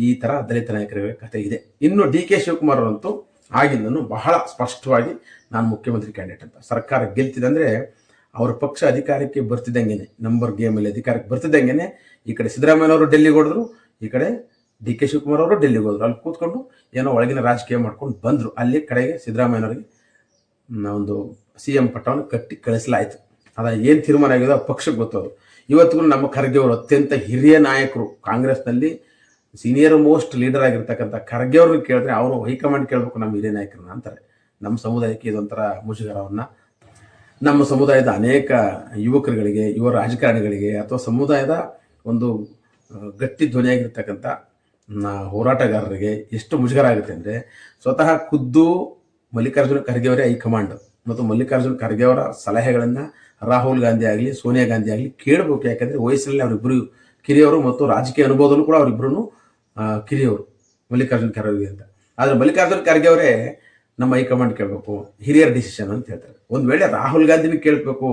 A: ಈ ತರ ದಲಿತ ನಾಯಕರ ಕಥೆ ಇದೆ. ಇನ್ನು ಡಿ ಕೆ ಶಿವಕುಮಾರ್ ಅವರಂತೂ ಆಗಿಂದನು ಬಹಳ ಸ್ಪಷ್ಟವಾಗಿ ನಾನು ಮುಖ್ಯಮಂತ್ರಿ ಕ್ಯಾಂಡಿಡೇಟ್ ಅಂತ. ಸರ್ಕಾರ ಗೆಲ್ತಿದೆ ಅಂದ್ರೆ ಅವ್ರ ಪಕ್ಷ ಅಧಿಕಾರಕ್ಕೆ ಬರ್ತಿದ್ದಂಗೆನೆ, ನಂಬರ್ ಗೇಮಲ್ಲಿ ಅಧಿಕಾರಕ್ಕೆ ಬರ್ತಿದ್ದಂಗೆನೆ ಈ ಕಡೆ ಸಿದ್ದರಾಮಯ್ಯನವರು ಡೆಲ್ಲಿಗೆ ಹೊಡೆದ್ರು, ಈ ಕಡೆ ಡಿ ಕೆ ಶಿವಕುಮಾರ್ ಅವರು ಡೆಲ್ಲಿಗೆ ಹೋದ್ರು. ಅಲ್ಲಿ ಕೂತ್ಕೊಂಡು ಏನೋ ಒಳಗಿನ ರಾಜಕೀಯ ಮಾಡ್ಕೊಂಡು ಬಂದ್ರು. ಅಲ್ಲಿ ಕಡೆಗೆ ಸಿದ್ದರಾಮಯ್ಯನವರಿಗೆ ಒಂದು ಸಿ ಎಂ ಪಟ್ಟವನ್ನು ಕಟ್ಟಿ ಕಳಿಸಲಾಯಿತು. ಅದ ಏನು ತೀರ್ಮಾನ ಆಗಿದೆ ಪಕ್ಷಕ್ಕೆ ಗೊತ್ತದು. ಇವತ್ತಿಗೂ ನಮ್ಮ ಖರ್ಗೆ ಅತ್ಯಂತ ಹಿರಿಯ ನಾಯಕರು ಕಾಂಗ್ರೆಸ್ನಲ್ಲಿ ಸೀನಿಯರ್ ಮೋಸ್ಟ್ ಲೀಡರ್ ಆಗಿರ್ತಕ್ಕಂಥ ಖರ್ಗೆ ಕೇಳಿದ್ರೆ ಅವರು ಹೈಕಮಾಂಡ್ ಕೇಳಬೇಕು ನಮ್ಮ ಹಿರಿಯ ನಾಯಕರನ್ನ ಅಂತಾರೆ. ನಮ್ಮ ಸಮುದಾಯಕ್ಕೆ ಇದೊಂಥರ ಮುಜುಗರವನ್ನ ನಮ್ಮ ಸಮುದಾಯದ ಅನೇಕ ಯುವಕರುಗಳಿಗೆ, ಯುವ ರಾಜಕಾರಣಿಗಳಿಗೆ ಅಥವಾ ಸಮುದಾಯದ ಒಂದು ಗಟ್ಟಿ ಧ್ವನಿಯಾಗಿರ್ತಕ್ಕಂಥ ಹೋರಾಟಗಾರರಿಗೆ ಎಷ್ಟು ಮುಜುಗರ ಆಗುತ್ತೆ ಅಂದರೆ ಸ್ವತಃ ಖುದ್ದು ಮಲ್ಲಿಕಾರ್ಜುನ ಖರ್ಗೆ ಅವರೇ ಹೈಕಮಾಂಡ್ ಮತ್ತು ಮಲ್ಲಿಕಾರ್ಜುನ ಖರ್ಗೆ ಅವರ ಸಲಹೆಗಳನ್ನು ರಾಹುಲ್ ಗಾಂಧಿ ಆಗಲಿ, ಸೋನಿಯಾ ಗಾಂಧಿ ಆಗಲಿ ಕೇಳಬೇಕು. ಯಾಕಂದರೆ ವಯಸ್ಸಿನಲ್ಲಿ ಅವರಿಬ್ಬರು ಕಿರಿಯವರು ಮತ್ತು ರಾಜಕೀಯ ಅನುಭವದಲ್ಲೂ ಕೂಡ ಅವರಿಬ್ಬರು ಕಿರಿಯವರು ಮಲ್ಲಿಕಾರ್ಜುನ ಖರ್ಗೆ ಅಂತ. ಆದರೆ ಮಲ್ಲಿಕಾರ್ಜುನ ಖರ್ಗೆ ಅವರೇ ನಮ್ಮ ಹೈಕಮಾಂಡ್ ಕೇಳಬೇಕು, ಹಿರಿಯರ್ ಡಿಸಿಷನ್ ಅಂತ ಹೇಳ್ತಾರೆ. ಒಂದು ವೇಳೆ ರಾಹುಲ್ ಗಾಂಧಿನ ಕೇಳಬೇಕು,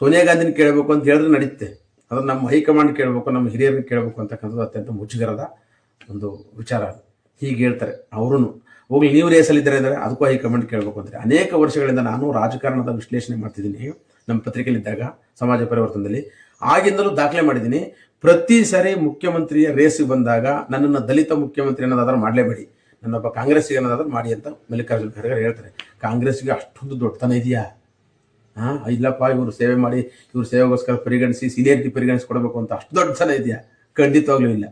A: ಸೋನಿಯಾ ಗಾಂಧಿನ ಕೇಳಬೇಕು ಅಂತ ಹೇಳಿದ್ರೆ ನಡೀತೆ. ಅದು ನಮ್ಮ ಹೈಕಮಾಂಡ್ ಕೇಳಬೇಕು, ನಮ್ಮ ಹಿರಿಯರನ್ನ ಕೇಳಬೇಕು ಅಂತಕ್ಕಂಥದ್ದು ಅತ್ಯಂತ ಮುಜುಗರದ ಒಂದು ವಿಚಾರ ಹೀಗೆ ಹೇಳ್ತಾರೆ ಅವರು ಹೋಗ್ಲಿ, ನೀವು ರೇಸಲ್ಲಿದ್ದಾರೆ ಅಂದರೆ ಅದಕ್ಕೂ ಹೈಕಮಾಂಡ್ ಕೇಳಬೇಕು ಅಂದರೆ ಅನೇಕ ವರ್ಷಗಳಿಂದ ನಾನು ರಾಜಕಾರಣದ ವಿಶ್ಲೇಷಣೆ ಮಾಡ್ತಿದ್ದೀನಿ. ನಮ್ಮ ಪತ್ರಿಕೆಯಲ್ಲಿದ್ದಾಗ, ಸಮಾಜ ಪರಿವರ್ತನದಲ್ಲಿ. ಆಗಿಂದಲೂ ದಾಖಲೆ ಮಾಡಿದ್ದೀನಿ. ಪ್ರತಿ ಸಾರಿ ಮುಖ್ಯಮಂತ್ರಿಯ ರೇಸಿಗೆ ಬಂದಾಗ ನನ್ನನ್ನು ದಲಿತ ಮುಖ್ಯಮಂತ್ರಿ ಅನ್ನೋದಾದ್ರೂ ಮಾಡಲೇಬೇಡಿ. ನನ್ನೊಬ್ಬ ಕಾಂಗ್ರೆಸ್ಗೆ ಅನ್ನೋದಾದ್ರೂ ಮಾಡಿ ಅಂತ ಮಲ್ಲಿಕಾರ್ಜುನ ಖರ್ಗೆ ಹೇಳ್ತಾರೆ. ಕಾಂಗ್ರೆಸ್ಗೆ ಅಷ್ಟೊಂದು ದೊಡ್ಡತನ ಇದೆಯಾ? ಹಾಂ, ಇಲ್ಲಪ್ಪ, ಇವರು ಸೇವೆ ಮಾಡಿ, ಇವರು ಸೇವೆಗೋಸ್ಕರ ಪರಿಗಣಿಸಿ ಸೀನಿಯರ್ಗೆ ಪರಿಗಣಿಸಿ ಕೊಡಬೇಕು ಅಂತ ಅಷ್ಟು ದೊಡ್ಡ ತನ ಇದೆಯಾ? ಖಂಡಿತವಾಗ್ಲೂ ಇಲ್ಲ.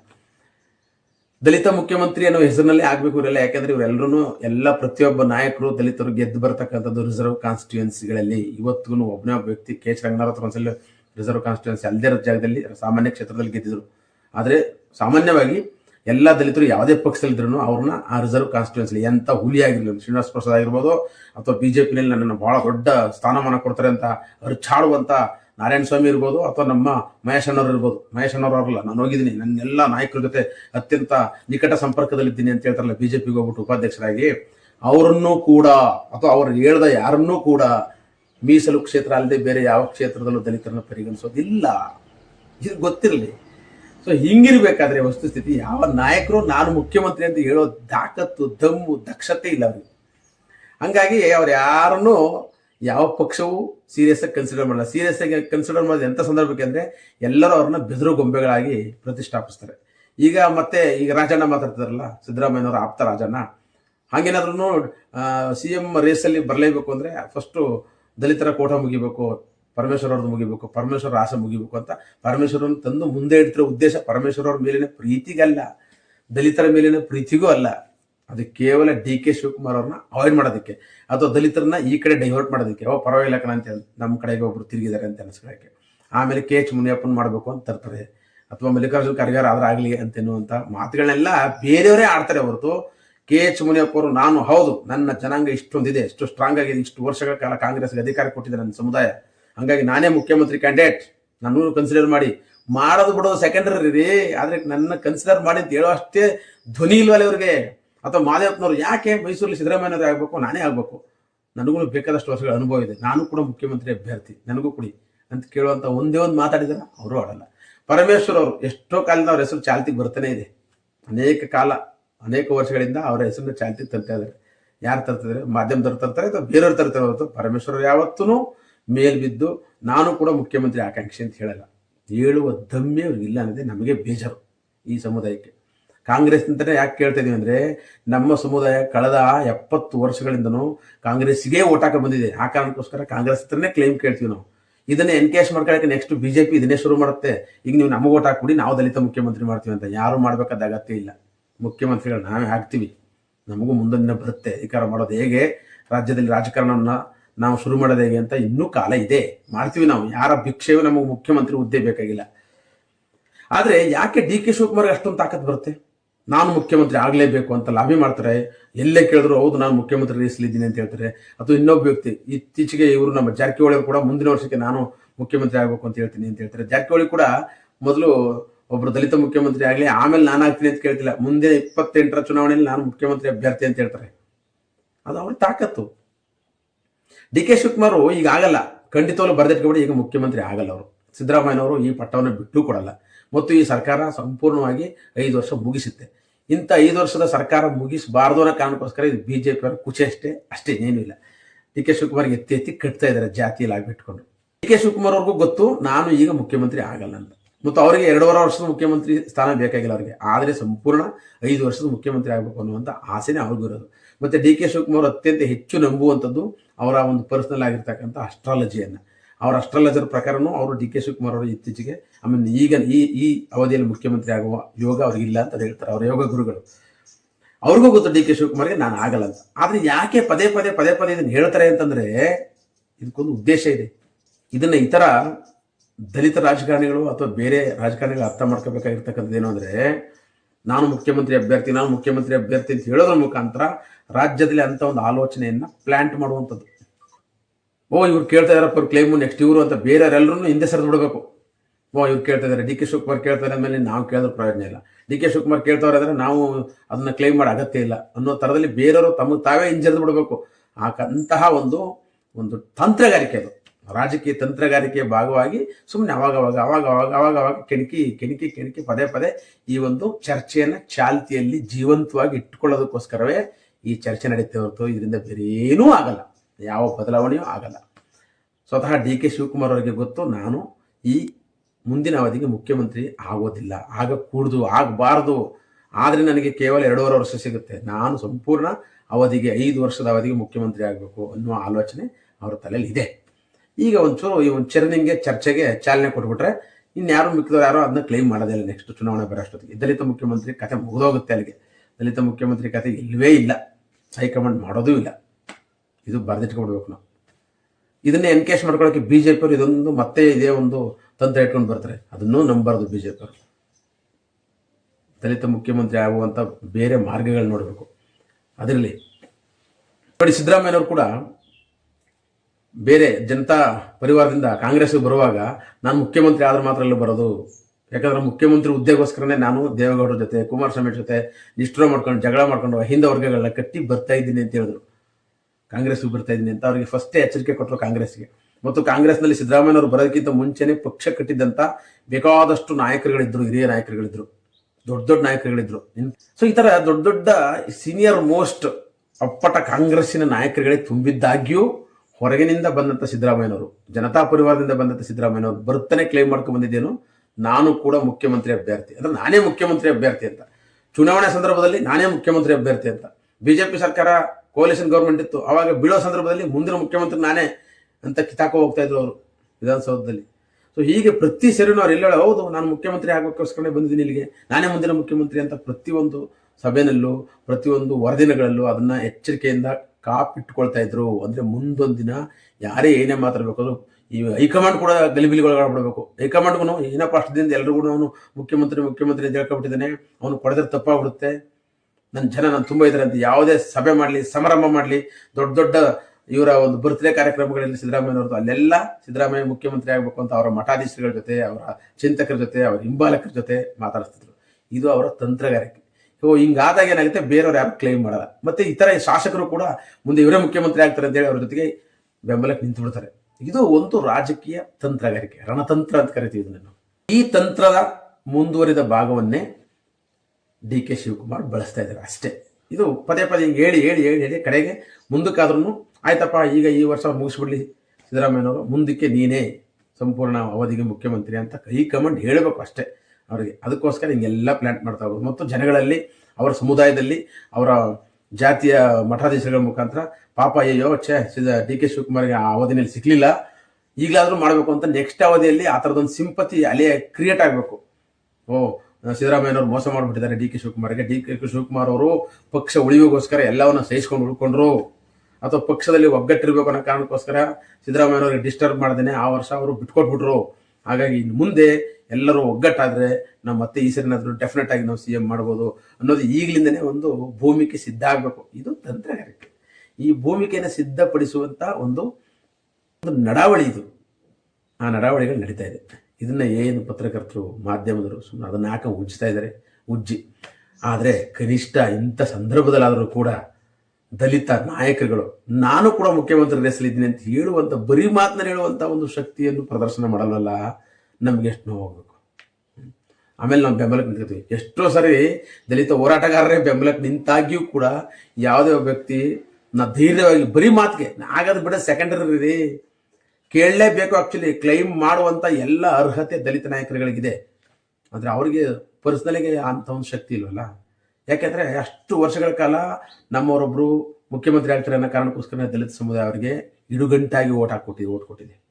A: ದಲಿತ ಮುಖ್ಯಮಂತ್ರಿ ಅನ್ನೋ ಹೆಸರಿನಲ್ಲಿ ಆಗ್ಬೇಕು ಇವರೆಲ್ಲ, ಯಾಕಂದ್ರೆ ಇವರೆಲ್ಲರೂ ಎಲ್ಲ ಪ್ರತಿಯೊಬ್ಬ ನಾಯಕರು, ದಲಿತರು ಗೆದ್ದು ಬರ್ತಕ್ಕಂಥದ್ದು ರಿಸರ್ವ್ ಕಾನ್ಸ್ಟಿಟ್ಯೂನ್ಸಿಗಳಲ್ಲಿ ಇವತ್ತಿಗೂ ಒಬ್ಬನೇ ಒಬ್ಬ ವ್ಯಕ್ತಿ ಕೆ ಎಚ್ ರಂಗನಾಥ್ ಒಂದ್ಸಲ ರಿಸರ್ವ್ ಕಾನ್ಸ್ಟಿಟ್ಯೂನ್ಸಿ ಅಲ್ಲದೇ ಜಾಗದಲ್ಲಿ ಸಾಮಾನ್ಯ ಕ್ಷೇತ್ರದಲ್ಲಿ ಗೆದ್ದಿದ್ರು. ಆದರೆ ಸಾಮಾನ್ಯವಾಗಿ ಎಲ್ಲ ದಲಿತರು ಯಾವುದೇ ಪಕ್ಷದಲ್ಲಿದ್ರು ಅವ್ರನ್ನ ಆ ರಿಸರ್ವ್ ಕಾನ್ಸ್ಟಿಟ್ಯೂನ್ಸಿ ಎಂತ ಹುಲಿ ಆಗಿರ್ಲಿ ಶ್ರೀನಿವಾಸ ಪ್ರಸಾದ್ ಆಗಿರ್ಬೋದು ಅಥವಾ ಬಿಜೆಪಿನಲ್ಲಿ ನನ್ನನ್ನು ಬಹಳ ದೊಡ್ಡ ಸ್ಥಾನಮಾನ ಕೊಡ್ತಾರೆ ಅಂತ ಅರ್ಚಾಡುವಂತ ನಾರಾಯಣ ಸ್ವಾಮಿ ಇರ್ಬೋದು ಅಥವಾ ನಮ್ಮ ಮಹೇಶ್ ಅಣ್ಣವ್ರು ಇರ್ಬೋದು. ಮಹೇಶ್ ಅಣ್ಣವ್ರು ಅವ್ರಲ್ಲ, ನಾನು ಹೋಗಿದ್ದೀನಿ. ನನ್ನೆಲ್ಲ ನಾಯಕರ ಜೊತೆ ಅತ್ಯಂತ ನಿಕಟ ಸಂಪರ್ಕದಲ್ಲಿದ್ದೀನಿ ಅಂತ ಹೇಳ್ತಾರಲ್ಲ ಬಿ ಜೆ ಪಿಗೆ ಹೋಗ್ಬಿಟ್ಟು ಉಪಾಧ್ಯಕ್ಷರಾಗಿ. ಅವರನ್ನು ಕೂಡ, ಅಥವಾ ಅವ್ರು ಹೇಳ್ದ ಯಾರನ್ನೂ ಕೂಡ ಮೀಸಲು ಕ್ಷೇತ್ರ ಅಲ್ಲದೆ ಬೇರೆ ಯಾವ ಕ್ಷೇತ್ರದಲ್ಲೂ ದಲಿತರನ್ನು ಪರಿಗಣಿಸೋದಿಲ್ಲ. ಇದು ಗೊತ್ತಿರಲಿ. ಸೊ ಹಿಂಗಿರ್ಬೇಕಾದ್ರೆ ವಸ್ತುಸ್ಥಿತಿ, ಯಾವ ನಾಯಕರು, ನಾನು ಮುಖ್ಯಮಂತ್ರಿ ಅಂತ ಹೇಳೋ ತಾಕತ್ತು ದಮ್ಮು, ದಕ್ಷತೆ ಇಲ್ಲ ಅವ್ರಿಗೆ. ಹಂಗಾಗಿ ಅವ್ರು ಯಾರನ್ನೂ ಯಾವ ಪಕ್ಷವೂ ಸೀರಿಯಸ್ ಆಗಿ ಕನ್ಸಿಡರ್ ಮಾಡಲ್ಲ. ಸೀರಿಯಸ್ ಆಗಿ ಕನ್ಸಿಡರ್ ಮಾಡೋದು ಎಂಥ ಸಂದರ್ಭಕ್ಕೆ ಅಂದ್ರೆ ಎಲ್ಲರೂ ಅವ್ರನ್ನ ಬೆದರು ಗೊಂಬೆಗಳಾಗಿ ಪ್ರತಿಷ್ಠಾಪಿಸ್ತಾರೆ. ಈಗ ಮತ್ತೆ ಈಗ ರಾಜಣ್ಣ ಮಾತಾಡ್ತಾರಲ್ಲ ಸಿದ್ದರಾಮಯ್ಯನವರ ಆಪ್ತ ರಾಜಣ್ಣ. ಹಾಗೇನಾದ್ರೂ ಸಿ ಎಂ ರೇಸಲ್ಲಿ ಬರಲೇಬೇಕು ಅಂದ್ರೆ ಫಸ್ಟು ದಲಿತರ ಕೋಟ ಮುಗಿಬೇಕು, ಪರಮೇಶ್ವರ ಅವ್ರದ್ದು ಮುಗಿಬೇಕು, ಪರಮೇಶ್ವರ ಆಸೆ ಮುಗಿಬೇಕು ಅಂತ ಪರಮೇಶ್ವರನ ತಂದು ಮುಂದೆ ಇಡ್ತಿರೋ ಉದ್ದೇಶ ಪರಮೇಶ್ವರ ಅವ್ರ ಮೇಲಿನ ಪ್ರೀತಿಗಲ್ಲ. ದಲಿತರ ಮೇಲಿನ ಪ್ರೀತಿಗೂ ಅಲ್ಲ. ಅದು ಕೇವಲ ಡಿ ಕೆ ಶಿವಕುಮಾರ್ ಅವ್ರನ್ನ ಅವಾಯ್ಡ್ ಮಾಡೋದಕ್ಕೆ. ಅಥವಾ ದಲಿತರನ್ನ ಈ ಕಡೆ ಡೈವರ್ಟ್ ಮಾಡೋದಕ್ಕೆ. ಓ, ಪರವಾಗಿಲ್ಲ ಕಣ ಅಂತ ನಮ್ಮ ಕಡೆಗೆ ಒಬ್ರು ತಿರುಗಿದ್ದಾರೆ ಅಂತ ಅನ್ಸ್ಕೊಳಕ್ಕೆ ಆಮೇಲೆ ಕೆ ಎಚ್ ಮುನಿಯಪ್ಪನ್ ಮಾಡಬೇಕು ಅಂತ ತರ್ತಾರೆ. ಅಥವಾ ಮಲ್ಲಿಕಾರ್ಜುನ್ ಖರ್ಗೆ ಆದ್ರೆ ಅಂತ ಎನ್ನುವಂಥ ಮಾತುಗಳನ್ನೆಲ್ಲ ಬೇರೆಯವರೇ ಆಡ್ತಾರೆ ಹೊರತು ಕೆ ಎಚ್ ಮುನಿಯಪ್ಪ ಅವರು ನಾನು ಹೌದು, ನನ್ನ ಜನಾಂಗ ಇಷ್ಟೊಂದಿದೆ, ಇಷ್ಟು ಸ್ಟ್ರಾಂಗ್ ಆಗಿದೆ, ಇಷ್ಟು ವರ್ಷಗಳ ಕಾಲ ಕಾಂಗ್ರೆಸ್ಗೆ ಅಧಿಕಾರ ಕೊಟ್ಟಿದೆ ನನ್ನ ಸಮುದಾಯ. ಹಂಗಾಗಿ ನಾನೇ ಮುಖ್ಯಮಂತ್ರಿ ಕ್ಯಾಂಡಿಡೇಟ್ ನನ್ನೂ ಕನ್ಸಿಡರ್ ಮಾಡಿ. ಮಾಡೋದು ಬಿಡೋದು ಸೆಕೆಂಡರಿ ರೀ. ಆದ್ರೆ ನನ್ನ ಕನ್ಸಿಡರ್ ಮಾಡಿ ಅಂತ ಹೇಳೋ ಅಷ್ಟೇ ಧ್ವನಿ ಇಲ್ವಲ್ಲ ಇವ್ರಿಗೆ. ಅಥವಾ ಮಾದೇವಪ್ಪನವರು ಯಾಕೆ ಮೈಸೂರಲ್ಲಿ ಸಿದ್ದರಾಮಯ್ಯನವರೇ ಆಗಬೇಕು? ನಾನೇ ಆಗಬೇಕು. ನನಗೂ ಬೇಕಾದಷ್ಟು ವರ್ಷಗಳ ಅನುಭವ ಇದೆ. ನಾನು ಕೂಡ ಮುಖ್ಯಮಂತ್ರಿ ಅಭ್ಯರ್ಥಿ. ನನಗೂ ಕೊಡಿ ಅಂತ ಕೇಳುವಂಥ ಒಂದೇ ಒಂದು ಮಾತಾಡಿದಾರೆ. ಅವರು ಆಡಲ್ಲ. ಪರಮೇಶ್ವರ್ ಅವರು ಎಷ್ಟೋ ಕಾಲದಿಂದ ಅವ್ರ ಹೆಸರು ಚಾಲ್ತಿಗೆ ಬರ್ತಾನೆ ಇದೆ. ಅನೇಕ ಕಾಲ, ಅನೇಕ ವರ್ಷಗಳಿಂದ ಅವರ ಹೆಸರನ್ನ ಚಾಲ್ತಿಗೆ ತರ್ತಾ ಇದ್ದಾರೆ. ಯಾರು ತರ್ತಿದ್ದಾರೆ ಮಾಧ್ಯಮದವ್ರು ತರ್ತಾರೆ ಅಥವಾ ಬೇರೆಯವ್ರು ತರ್ತಾರೆ ಹೊರತು ಪರಮೇಶ್ವರ್ ಯಾವತ್ತೂ ಮೇಲ್ ಬಿದ್ದು ನಾನು ಕೂಡ ಮುಖ್ಯಮಂತ್ರಿ ಆಕಾಂಕ್ಷಿ ಅಂತ ಹೇಳಲ್ಲ. ಹೇಳುವ ದಮ್ಮೆ ಅವ್ರಿಗೆ ಇಲ್ಲ ಅನ್ನೋದೇ ನಮಗೆ ಬೇಜಾರು ಈ ಸಮುದಾಯಕ್ಕೆ. ಕಾಂಗ್ರೆಸ್ ಅಂತಲೇ ಯಾಕೆ ಕೇಳ್ತಾ ಇದೀವಿ ಅಂದರೆ, ನಮ್ಮ ಸಮುದಾಯ ಕಳೆದ ಎಪ್ಪತ್ತು ವರ್ಷಗಳಿಂದನೂ ಕಾಂಗ್ರೆಸ್ಗೆ ಓಟ್ ಬಂದಿದೆ. ಆ ಕಾರಣಕ್ಕೋಸ್ಕರ ಕಾಂಗ್ರೆಸ್ ಹತ್ರನೇ ಕ್ಲೇಮ್ ಕೇಳ್ತೀವಿ ನಾವು. ಇದನ್ನೇ ಎನ್ಕೇಶ್ ಮಾಡ್ಕೊಳ್ಳೋಕೆ ನೆಕ್ಸ್ಟ್ ಬಿಜೆಪಿ ಇದನ್ನೇ ಶುರು ಮಾಡುತ್ತೆ. ಈಗ ನೀವು ನಮಗೆ ಓಟ್ ಹಾಕ್ಬಿಡಿ, ನಾವು ದಲಿತ ಮುಖ್ಯಮಂತ್ರಿ ಮಾಡ್ತೀವಿ ಅಂತ. ಯಾರು ಮಾಡಬೇಕಾದ ಅಗತ್ಯ ಇಲ್ಲ. ಮುಖ್ಯಮಂತ್ರಿಗಳು ನಾವೇ ಹಾಕ್ತೀವಿ. ನಮಗೂ ಮುಂದೊಂದಿನ ಬರುತ್ತೆ. ಅಧಿಕಾರ ಮಾಡೋದು ಹೇಗೆ? ರಾಜ್ಯದಲ್ಲಿ ರಾಜಕಾರಣವನ್ನು ನಾವು ಶುರು ಮಾಡೋದು ಹೇಗೆ ಅಂತ ಇನ್ನೂ ಕಾಲ ಇದೆ. ಮಾಡ್ತೀವಿ ನಾವು. ಯಾರ ಭಿಕ್ಷೆಯೂ ನಮಗೆ ಮುಖ್ಯಮಂತ್ರಿ ಹುದ್ದೆ ಬೇಕಾಗಿಲ್ಲ. ಆದರೆ ಯಾಕೆ ಡಿ ಕೆ ಶಿವಕುಮಾರ್ಗೆ ಅಷ್ಟೊಂದು ತಾಕತ್ ಬರುತ್ತೆ? ನಾನು ಮುಖ್ಯಮಂತ್ರಿ ಆಗಲೇಬೇಕು ಅಂತ ಲಾಬಿ ಮಾಡ್ತಾರೆ. ಎಲ್ಲೇ ಕೇಳಿದ್ರು, ಹೌದು, ನಾನು ಮುಖ್ಯಮಂತ್ರಿ ರೇಸ್ಲಿದ್ದೀನಿ ಅಂತ ಹೇಳ್ತಾರೆ. ಅಥವಾ ಇನ್ನೊಬ್ಬ ವ್ಯಕ್ತಿ, ಇತ್ತೀಚೆಗೆ ಇವರು ನಮ್ಮ ಜಾರಕಿಹೊಳಿ ಕೂಡ ಮುಂದಿನ ವರ್ಷಕ್ಕೆ ನಾನು ಮುಖ್ಯಮಂತ್ರಿ ಆಗಬೇಕು ಅಂತ ಹೇಳ್ತೀನಿ ಅಂತ ಹೇಳ್ತಾರೆ. ಜಾರಕಿಹೊಳಿ ಕೂಡ ಮೊದಲು ಒಬ್ಬರು ದಲಿತ ಮುಖ್ಯಮಂತ್ರಿ ಆಗಲಿ, ಆಮೇಲೆ ನಾನು ಆಗ್ತೀನಿ ಅಂತ ಕೇಳ್ತಿಲ್ಲ. ಮುಂದೆ ಇಪ್ಪತ್ತೆಂಟರ ಚುನಾವಣೆಯಲ್ಲಿ ನಾನು ಮುಖ್ಯಮಂತ್ರಿ ಅಭ್ಯರ್ಥಿ ಅಂತ ಹೇಳ್ತಾರೆ. ಅದು ಅವ್ರ ತಾಕತ್ತು. ಡಿ ಕೆ ಶಿವಕುಮಾರ್ ಈಗ ಆಗಲ್ಲ. ಖಂಡಿತವಾಗ್ಲೂ ಬರೆದಿಟ್ಕೊಬಿಡಿ ಈಗ ಮುಖ್ಯಮಂತ್ರಿ ಆಗಲ್ಲ ಅವರು. ಸಿದ್ದರಾಮಯ್ಯನವರು ಈ ಪಟ್ಟವನ್ನು ಬಿಟ್ಟು ಕೊಡಲ್ಲ. ಮತ್ತು ಈ ಸರ್ಕಾರ ಸಂಪೂರ್ಣವಾಗಿ ಐದು ವರ್ಷ ಮುಗಿಸುತ್ತೆ. ಇಂಥ ಐದು ವರ್ಷದ ಸರ್ಕಾರ ಮುಗಿಸಬಾರ್ದು ಅನ್ನೋ ಕಾರಣಕ್ಕೋಸ್ಕರ ಇದು ಬಿ ಜೆ ಪಿಯವರ ಕುಚೆ ಅಷ್ಟೇ ಅಷ್ಟೇ ಏನೂ ಇಲ್ಲ. ಡಿ ಕೆ ಶಿವಕುಮಾರ್ ಎತ್ತಿ ಎತ್ತಿ ಕಟ್ತಾ ಇದ್ದಾರೆ ಜಾತಿಯಲ್ಲಿ ಆಗಿಬಿಟ್ಕೊಂಡು ಡಿ ಕೆ ಶಿವಕುಮಾರ್ ಅವ್ರಿಗೂ ಗೊತ್ತು, ನಾನು ಈಗ ಮುಖ್ಯಮಂತ್ರಿ ಆಗಲ್ಲ ಅಂತ. ಮತ್ತು ಅವರಿಗೆ ಎರಡೂವರೆ ವರ್ಷದ ಮುಖ್ಯಮಂತ್ರಿ ಸ್ಥಾನ ಬೇಕಾಗಿಲ್ಲ ಅವರಿಗೆ. ಆದರೆ ಸಂಪೂರ್ಣ ಐದು ವರ್ಷದ ಮುಖ್ಯಮಂತ್ರಿ ಆಗಬೇಕು ಅನ್ನುವಂಥ ಆಸೆನೇ ಅವ್ರಿಗಿರೋದು ಮತ್ತು ಡಿ ಕೆ ಶಿವಕುಮಾರ್ ಅತ್ಯಂತ ಹೆಚ್ಚು ನಂಬುವಂಥದ್ದು ಅವರ ಒಂದು ಪರ್ಸನಲ್ ಆಗಿರ್ತಕ್ಕಂಥ ಅಸ್ಟ್ರಾಲಜಿಯನ್ನು ಅವರ ಅಸ್ಟ್ರಾಲಜರ್ ಪ್ರಕಾರನೂ ಅವರು ಡಿ ಕೆ ಶಿವಕುಮಾರ್ ಅವರು ಇತ್ತೀಚೆಗೆ ಆಮೇಲೆ ಈಗ ಈ ಈ ಅವಧಿಯಲ್ಲಿ ಮುಖ್ಯಮಂತ್ರಿ ಆಗುವ ಯೋಗ ಅವ್ರಿಗಿಲ್ಲ ಅಂತ ಹೇಳ್ತಾರೆ ಅವರ ಯೋಗ ಗುರುಗಳು. ಅವ್ರಿಗೂ ಗೊತ್ತು ಡಿ ಕೆ ಶಿವಕುಮಾರ್ಗೆ ನಾನು ಆಗಲ್ಲ ಅಂತ. ಆದರೆ ಯಾಕೆ ಪದೇ ಪದೇ ಪದೇ ಪದೇ ಇದನ್ನು ಹೇಳ್ತಾರೆ ಅಂತಂದ್ರೆ ಇದಕ್ಕೊಂದು ಉದ್ದೇಶ ಇದೆ. ಇದನ್ನ ಇತರ ದಲಿತ ರಾಜಕಾರಣಿಗಳು ಅಥವಾ ಬೇರೆ ರಾಜಕಾರಣಿಗಳು ಅರ್ಥ ಮಾಡ್ಕೋಬೇಕಾಗಿರ್ತಕ್ಕಂಥದ್ದು ಏನು ಅಂದರೆ, ನಾನು ಮುಖ್ಯಮಂತ್ರಿ ಅಭ್ಯರ್ಥಿ, ನಾನು ಮುಖ್ಯಮಂತ್ರಿ ಅಭ್ಯರ್ಥಿ ಅಂತ ಹೇಳೋದ್ರ ಮುಖಾಂತರ ರಾಜ್ಯದಲ್ಲಿ ಅಂತ ಒಂದು ಆಲೋಚನೆಯನ್ನ ಪ್ಲಾಂಟ್ ಮಾಡುವಂಥದ್ದು. ಓ, ಇವ್ರು ಕೇಳ್ತಾ ಇದಾರಪ್ಪ, ಇವ್ರು ಕ್ಲೈಮು ನೆಕ್ಸ್ಟ್ ಇವರು ಅಂತ ಬೇರೆಯವರೆಲ್ಲರೂ ಹಿಂದೆ ಸರಿದು ಬಿಡಬೇಕು ಓ, ಇವ್ರು ಕೇಳ್ತಾ ಇದ್ದಾರೆ ಡಿ ಕೆ ಶಿವಕುಮಾರ್ ಕೇಳ್ತಾರೆ ಅಂದಮೇಲೆ ನಾವು ಕೇಳಿದ್ರೆ ಪ್ರಯೋಜನ ಇಲ್ಲ. ಡಿ ಕೆ ಶಿವಕುಮಾರ್ ಕೇಳ್ತಾವ್ರೆ ಅಂದರೆ ನಾವು ಅದನ್ನ ಕ್ಲೈಮ್ ಮಾಡೋ ಅಗತ್ಯ ಇಲ್ಲ. ಅನ್ನೋ ಥರದಲ್ಲಿ ಬೇರೆಯವರು ತಮಗೆ ತಾವೇ ಹಿಂಜರಿದು ಬಿಡಬೇಕು. ಆಕಂತಹ ಒಂದು ಒಂದು ತಂತ್ರಗಾರಿಕೆ ಅದು. ರಾಜಕೀಯ ತಂತ್ರಗಾರಿಕೆಯ ಭಾಗವಾಗಿ ಸುಮ್ಮನೆ ಅವಾಗ ಅವಾಗ ಅವಾಗ ಅವಾಗ ಅವಾಗ ಅವಾಗ ಕೆಣಕಿ ಕೆಣಕಿ ಕೆಣಕಿ ಪದೇ ಪದೇ ಈ ಒಂದು ಚರ್ಚೆಯನ್ನು ಚಾಲ್ತಿಯಲ್ಲಿ ಜೀವಂತವಾಗಿ ಇಟ್ಕೊಳ್ಳೋದಕ್ಕೋಸ್ಕರವೇ ಈ ಚರ್ಚೆ ನಡೀತಾ ಹೊರತು ಇದರಿಂದ ಬೇರೆ ಏನೂ ಆಗಲ್ಲ. ಯಾವ ಬದಲಾವಣೆಯೂ ಆಗಲ್ಲ. ಸ್ವತಃ ಡಿ ಕೆ ಶಿವಕುಮಾರ್ ಅವರಿಗೆ ಗೊತ್ತು, ನಾನು ಈ ಮುಂದಿನ ಅವಧಿಗೆ ಮುಖ್ಯಮಂತ್ರಿ ಆಗೋದಿಲ್ಲ. ಆಗಕೂಡ್ದು ಆಗಬಾರ್ದು. ಆದರೆ ನನಗೆ ಕೇವಲ ಎರಡೂವರೆ ವರ್ಷ ಸಿಗುತ್ತೆ. ನಾನು ಸಂಪೂರ್ಣ ಅವಧಿಗೆ ಐದು ವರ್ಷದ ಅವಧಿಗೆ ಮುಖ್ಯಮಂತ್ರಿ ಆಗಬೇಕು ಅನ್ನುವ ಆಲೋಚನೆ ಅವರ ತಲೆಯಲ್ಲಿ ಇದೆ. ಈಗ ಒಂಚೂರು ಈ ಒಂದು ಚರ್ಚೆಗೆ ಚಾಲನೆ ಕೊಟ್ಬಿಟ್ರೆ ಇನ್ಯಾರು ಮಿಕ್ಕಿದವರು ಯಾರೋ ಅದನ್ನ ಕ್ಲೈಮ್ ಮಾಡೋದಿಲ್ಲ ನೆಕ್ಸ್ಟ್ ಚುನಾವಣೆ ಬರೋಷ್ಟೊತ್ತಿಗೆ ದಲಿತ ಮುಖ್ಯಮಂತ್ರಿ ಕತೆ ಮುಗಿದೋಗುತ್ತೆ ಅಲ್ಲಿಗೆ. ದಲಿತ ಮುಖ್ಯಮಂತ್ರಿ ಕತೆ ಇಲ್ಲವೇ ಇಲ್ಲ. ಹೈಕಮಾಂಡ್ ಮಾಡೋದೂ ಇಲ್ಲ. ಇದು ಬರೆದಿಟ್ಕೊಡ್ಬೇಕು ನಾವು. ಇದನ್ನೇ ಎನ್ಕೇಶ್ ಮಾಡ್ಕೊಳ್ಳೋಕೆ ಬಿ ಜೆ ಪಿಯವರು ಇದೊಂದು ಮತ್ತೆ ಇದೇ ಒಂದು ತಂತ್ರ ಇಟ್ಕೊಂಡು ಬರ್ತಾರೆ. ಅದನ್ನೂ ನಂಬಾರ್ದು ಬಿ ಜೆ ಪಿಯವರು ದಲಿತ ಮುಖ್ಯಮಂತ್ರಿ ಆಗುವಂಥ ಬೇರೆ ಮಾರ್ಗಗಳು ನೋಡಬೇಕು. ಅದರಲ್ಲಿ ನೋಡಿ ಸಿದ್ದರಾಮಯ್ಯನವರು ಕೂಡ ಬೇರೆ ಜನತಾ ಪರಿವಾರದಿಂದ ಕಾಂಗ್ರೆಸ್ಗೆ ಬರುವಾಗ ನಾನು ಮುಖ್ಯಮಂತ್ರಿ ಆದ್ರೆ ಮಾತ್ರ ಅಲ್ಲಿ ಬರೋದು. ಯಾಕಂದ್ರೆ ಮುಖ್ಯಮಂತ್ರಿ ಹುದ್ದೆಗೋಸ್ಕರನೇ ನಾನು ದೇವೇಗೌಡರ ಜೊತೆ, ಕುಮಾರಸ್ವಾಮಿ ಜೊತೆ ನಿಷ್ಠುರ ಮಾಡ್ಕೊಂಡು ಜಗಳ ಮಾಡ್ಕೊಂಡು ಹಿಂದೆ ವರ್ಗಗಳನ್ನ ಕಟ್ಟಿ ಬರ್ತಾ ಇದ್ದೀನಿ ಅಂತ ಹೇಳಿದ್ರು. ಕಾಂಗ್ರೆಸ್ಗೆ ಬರ್ತಾ ಇದ್ದೀನಿ ಅಂತ ಅವರಿಗೆ ಫಸ್ಟೇ ಎಚ್ಚರಿಕೆ ಕೊಟ್ಟರು ಕಾಂಗ್ರೆಸ್ಗೆ ಮತ್ತು ಕಾಂಗ್ರೆಸ್ನಲ್ಲಿ ಸಿದ್ದರಾಮಯ್ಯನವರು ಬರೋದಕ್ಕಿಂತ ಮುಂಚೆನೆ ಪಕ್ಷ ಕಟ್ಟಿದ್ದಂಥ ಬೇಕಾದಷ್ಟು ನಾಯಕರುಗಳಿದ್ರು, ಹಿರಿಯ ನಾಯಕರುಗಳಿದ್ರು, ದೊಡ್ಡ ದೊಡ್ಡ ನಾಯಕರುಗಳಿದ್ರು. ಸೊ ಈ ಥರ ದೊಡ್ಡ ದೊಡ್ಡ ಸೀನಿಯರ್ ಮೋಸ್ಟ್ ಅಪ್ಪಟ ಕಾಂಗ್ರೆಸ್ಸಿನ ನಾಯಕರುಗಳಿಗೆ ತುಂಬಿದ್ದಾಗ್ಯೂ ಹೊರಗಿನಿಂದ ಬಂದಂಥ ಸಿದ್ದರಾಮಯ್ಯನವರು, ಜನತಾ ಪರಿವಾರದಿಂದ ಬಂದಂಥ ಸಿದ್ದರಾಮಯ್ಯನವರು ಬರ್ತಾನೆ ಕ್ಲೇಮ್ ಮಾಡ್ಕೊಂಡು ಬಂದಿದ್ದೇನು, ನಾನು ಕೂಡ ಮುಖ್ಯಮಂತ್ರಿ ಅಭ್ಯರ್ಥಿ. ಅಂದ್ರೆ ನಾನೇ ಮುಖ್ಯಮಂತ್ರಿ ಅಭ್ಯರ್ಥಿ ಅಂತ. ಚುನಾವಣೆ ಸಂದರ್ಭದಲ್ಲಿ ನಾನೇ ಮುಖ್ಯಮಂತ್ರಿ ಅಭ್ಯರ್ಥಿ ಅಂತ. ಬಿಜೆಪಿ ಸರ್ಕಾರ ಕೋಲಿಷನ್ ಗೌರ್ಮೆಂಟ್ ಇತ್ತು. ಅವಾಗ ಬೀಳೋ ಸಂದರ್ಭದಲ್ಲಿ ಮುಂದಿನ ಮುಖ್ಯಮಂತ್ರಿ ನಾನೇ ಅಂತ ಕಿತಾಕೋ ಹೋಗ್ತಾ ಇದ್ರು ಅವರು ವಿಧಾನಸೌಧದಲ್ಲಿ. ಸೊ ಹೀಗೆ ಪ್ರತಿ ಸರಿನೂ ಅವ್ರು ಎಲ್ಲೇಳು ಹೌದು, ನಾನು ಮುಖ್ಯಮಂತ್ರಿ ಆಗೋಕ್ಕೋಸ್ಕರ ಬಂದಿದ್ದೀನಿ ಇಲ್ಲಿಗೆ. ನಾನೇ ಮುಂದಿನ ಮುಖ್ಯಮಂತ್ರಿ ಅಂತ ಪ್ರತಿಯೊಂದು ಸಭೆಯಲ್ಲೂ ಪ್ರತಿಯೊಂದು ವರದಿನಗಳಲ್ಲೂ ಅದನ್ನ ಎಚ್ಚರಿಕೆಯಿಂದ ಕಾಪಿಟ್ಕೊಳ್ತಾ ಇದ್ರು. ಮುಂದೊಂದು ದಿನ ಯಾರೇ ಏನೇ ಮಾತಾಡ್ಬೇಕಾದ್ರು ಈ ಹೈಕಮಾಂಡ್ ಕೂಡ ಗಲಿಬಿಲಿಗೊಳಗಾಡ್ಬಿಡ್ಬೇಕು ಹೈಕಮಾಂಡ್ಗೂ ಏನಪ್ಪ ಅಷ್ಟದಿಂದ ಎಲ್ರಿಗೂ ಅವನು ಮುಖ್ಯಮಂತ್ರಿ ಮುಖ್ಯಮಂತ್ರಿ ಅಂತ ಹೇಳ್ಕೊಬಿಟ್ಟಿದ್ದಾನೆ. ಅವನು ಪಡೆದ್ರೆ ತಪ್ಪಾಗ್ಬಿಡುತ್ತೆ. ನನ್ನ ಜನ ನಾನು ತುಂಬ ಇದ್ದಾರೆ ಅಂತ ಯಾವುದೇ ಸಭೆ ಮಾಡಲಿ, ಸಮಾರಂಭ ಮಾಡಲಿ, ದೊಡ್ಡ ದೊಡ್ಡ ಇವರ ಒಂದು ಬರ್ತ್ಡೇ ಕಾರ್ಯಕ್ರಮಗಳಲ್ಲಿ ಸಿದ್ದರಾಮಯ್ಯನವ್ರದ್ದು ಅಲ್ಲೆಲ್ಲ ಸಿದ್ದರಾಮಯ್ಯ ಮುಖ್ಯಮಂತ್ರಿ ಆಗಬೇಕು ಅಂತ ಅವರ ಮಠಾಧೀಶರುಗಳ ಜೊತೆ, ಅವರ ಚಿಂತಕರ ಜೊತೆ, ಅವರ ಹಿಂಬಾಲಕರ ಜೊತೆ ಮಾತಾಡಿಸ್ತಿದ್ರು. ಇದು ಅವರ ತಂತ್ರಗಾರಿಕೆ. ಓ ಹಿಂಗಾದಾಗ ಏನಾಗುತ್ತೆ? ಬೇರೆಯವ್ರು ಯಾರು ಕ್ಲೈಮ್ ಮಾಡಲ್ಲ. ಮತ್ತೆ ಇತರ ಶಾಸಕರು ಕೂಡ ಮುಂದೆ ಇವರೇ ಮುಖ್ಯಮಂತ್ರಿ ಆಗ್ತಾರೆ ಅಂತ ಹೇಳಿ ಅವ್ರ ಜೊತೆಗೆ ಬೆಂಬಲಕ್ಕೆ ನಿಂತು ಬಿಡ್ತಾರೆ ಇದು ಒಂದು ರಾಜಕೀಯ ತಂತ್ರಗಾರಿಕೆ, ರಣತಂತ್ರ ಅಂತ ಕರಿತೀವಿ ಇದನ್ನು. ಈ ತಂತ್ರದ ಮುಂದುವರಿದ ಭಾಗವನ್ನೇ ಡಿ ಕೆ ಶಿವಕುಮಾರ್ ಬಳಸ್ತಾ ಇದ್ದಾರೆ ಅಷ್ಟೇ. ಇದು ಪದೇ ಪದೇ ಹಿಂಗೆ ಹೇಳಿ ಹೇಳಿ ಹೇಳಿ ಹೇಳಿ ಕಡೆಗೆ ಮುಂದಕ್ಕಾದ್ರೂ ಆಯ್ತಪ್ಪ, ಈಗ ಈ ವರ್ಷ ಮುಗಿಸ್ಬಿಡ್ಲಿ ಸಿದ್ದರಾಮಯ್ಯನವರು, ಮುಂದಕ್ಕೆ ನೀನೇ ಸಂಪೂರ್ಣ ಅವಧಿಗೆ ಮುಖ್ಯಮಂತ್ರಿ ಅಂತ ಹೈಕಮಾಂಡ್ ಹೇಳಬೇಕು ಅಷ್ಟೇ ಅವರಿಗೆ. ಅದಕ್ಕೋಸ್ಕರ ಹಿಂಗೆಲ್ಲ ಪ್ಲ್ಯಾನ್ ಮಾಡ್ತಾ ಹೋಗೋದು ಮತ್ತು ಜನಗಳಲ್ಲಿ, ಅವರ ಸಮುದಾಯದಲ್ಲಿ, ಅವರ ಜಾತಿಯ ಮಠಾಧೀಶಗಳ ಮುಖಾಂತರ ಪಾಪ ಅಯ್ಯೋ ಛೇ ಸಿದ ಡಿ ಕೆ ಶಿವಕುಮಾರ್ಗೆ ಆ ಅವಧಿನಲ್ಲಿ ಸಿಗ್ಲಿಲ್ಲ. ಈಗಲಾದರೂ ಮಾಡಬೇಕು ಅಂತ ನೆಕ್ಸ್ಟ್ ಅವಧಿಯಲ್ಲಿ ಆ ಥರದೊಂದು ಸಿಂಪತಿ ಅಲೆ ಕ್ರಿಯೇಟ್ ಆಗಬೇಕು. ಓ ಸಿದ್ದರಾಮಯ್ಯನವರು ಮೋಸ ಮಾಡಿಬಿಟ್ಟಿದ್ದಾರೆ. ಡಿ ಕೆ ಶಿವಕುಮಾರ್ಗೆ. ಡಿ ಕೆ ಶಿವಕುಮಾರ್ ಅವರು ಪಕ್ಷ ಉಳಿಯೋಗೋಸ್ಕರ ಎಲ್ಲವನ್ನ ಸಹಿಸ್ಕೊಂಡು ಉಳ್ಕೊಂಡ್ರು. ಅಥವಾ ಪಕ್ಷದಲ್ಲಿ ಒಗ್ಗಟ್ಟಿರ್ಬೇಕು ಅನ್ನೋ ಕಾರಣಕ್ಕೋಸ್ಕರ ಸಿದ್ದರಾಮಯ್ಯನವರಿಗೆ ಡಿಸ್ಟರ್ಬ್ ಮಾಡ್ದೇನೆ ಆ ವರ್ಷ ಅವರು ಬಿಟ್ಕೊಟ್ಬಿಟ್ರು. ಹಾಗಾಗಿ ಇನ್ನು ಮುಂದೆ ಎಲ್ಲರೂ ಒಗ್ಗಟ್ಟಾದ್ರೆ ನಾವು ಮತ್ತೆ ಈ ಸರಿನಾದ್ರೂ ಡೆಫಿನೆಟ್ ಆಗಿ ನಾವು ಸಿ ಎಂ ಮಾಡ್ಬೋದು ಅನ್ನೋದು ಈಗಲಿಂದನೇ ಒಂದು ಭೂಮಿಕೆ ಸಿದ್ಧ ಆಗಬೇಕು. ಇದು ತಂತ್ರಗಾರಿಕೆ. ಈ ಭೂಮಿಕೆಯನ್ನು ಸಿದ್ಧಪಡಿಸುವಂತ ಒಂದು ಒಂದು ನಡಾವಳಿ ಇದು. ಆ ನಡಾವಳಿಗಳು ನಡೀತಾ ಇದೆ. ಇದನ್ನ ಏನು ಪತ್ರಕರ್ತರು ಮಾಧ್ಯಮದರು ಸುಮ್ಮನೆ ಅದನ್ನ ಯಾಕೆ ಉಜ್ಜ್ತಾ ಇದ್ದಾರೆ ಉಜ್ಜಿ. ಆದರೆ ಕನಿಷ್ಠ ಇಂಥ ಸಂದರ್ಭದಲ್ಲಾದರೂ ಕೂಡ ದಲಿತ ನಾಯಕರುಗಳು, ನಾನು ಕೂಡ ಮುಖ್ಯಮಂತ್ರಿ ರೇಸಲಿದ್ದೀನಿ ಅಂತ ಹೇಳುವಂಥ ಬರೀ ಮಾತನ್ನ ಹೇಳುವಂಥ ಒಂದು ಶಕ್ತಿಯನ್ನು ಪ್ರದರ್ಶನ ಮಾಡಲ್ವಲ್ಲ? ನಮ್ಗೆ ಎಷ್ಟು ನೋವಾಗಬೇಕು. ಆಮೇಲೆ ನಾವು ಬೆಂಬಲಕ್ಕೆ ನಿಂತಿರ್ತೀವಿ. ಎಷ್ಟೋ ಸರಿ ದಲಿತ ಹೋರಾಟಗಾರರೇ ಬೆಂಬಲಕ್ಕೆ ನಿಂತಾಗಿಯೂ ಕೂಡ ಯಾವುದೇ ವ್ಯಕ್ತಿ ನಾ ಧೈರ್ಯವಾಗಿ ಬರೀ ಮಾತಿಗೆ ಆಗದು ಬಿಡ ಸೆಕೆಂಡರಿ ರೀ. ಕೇಳಲೇಬೇಕು ಆ್ಯಕ್ಚುಲಿ ಕ್ಲೈಮ್ ಮಾಡುವಂತ ಎಲ್ಲ ಅರ್ಹತೆ ದಲಿತ ನಾಯಕರುಗಳಿಗಿದೆ. ಆದರೆ ಅವರಿಗೆ ಪರ್ಸ್ನಲಿಗೆ ಅಂತ ಒಂದು ಶಕ್ತಿ ಇಲ್ವಲ್ಲ? ಯಾಕೆಂದ್ರೆ ಅಷ್ಟು ವರ್ಷಗಳ ಕಾಲ ನಮ್ಮವರೊಬ್ಬರು ಮುಖ್ಯಮಂತ್ರಿ ಆಗ್ತಾರೆ ಅನ್ನೋ ಕಾರಣಕ್ಕೋಸ್ಕರ ದಲಿತ ಸಮುದಾಯ ಅವರಿಗೆ ಇಡುಗಂಟಾಗಿ ಓಟ್ ಹಾಕ್ಕೊಟ್ಟಿದೆ ಓಟ್ ಕೊಟ್ಟಿದೆ.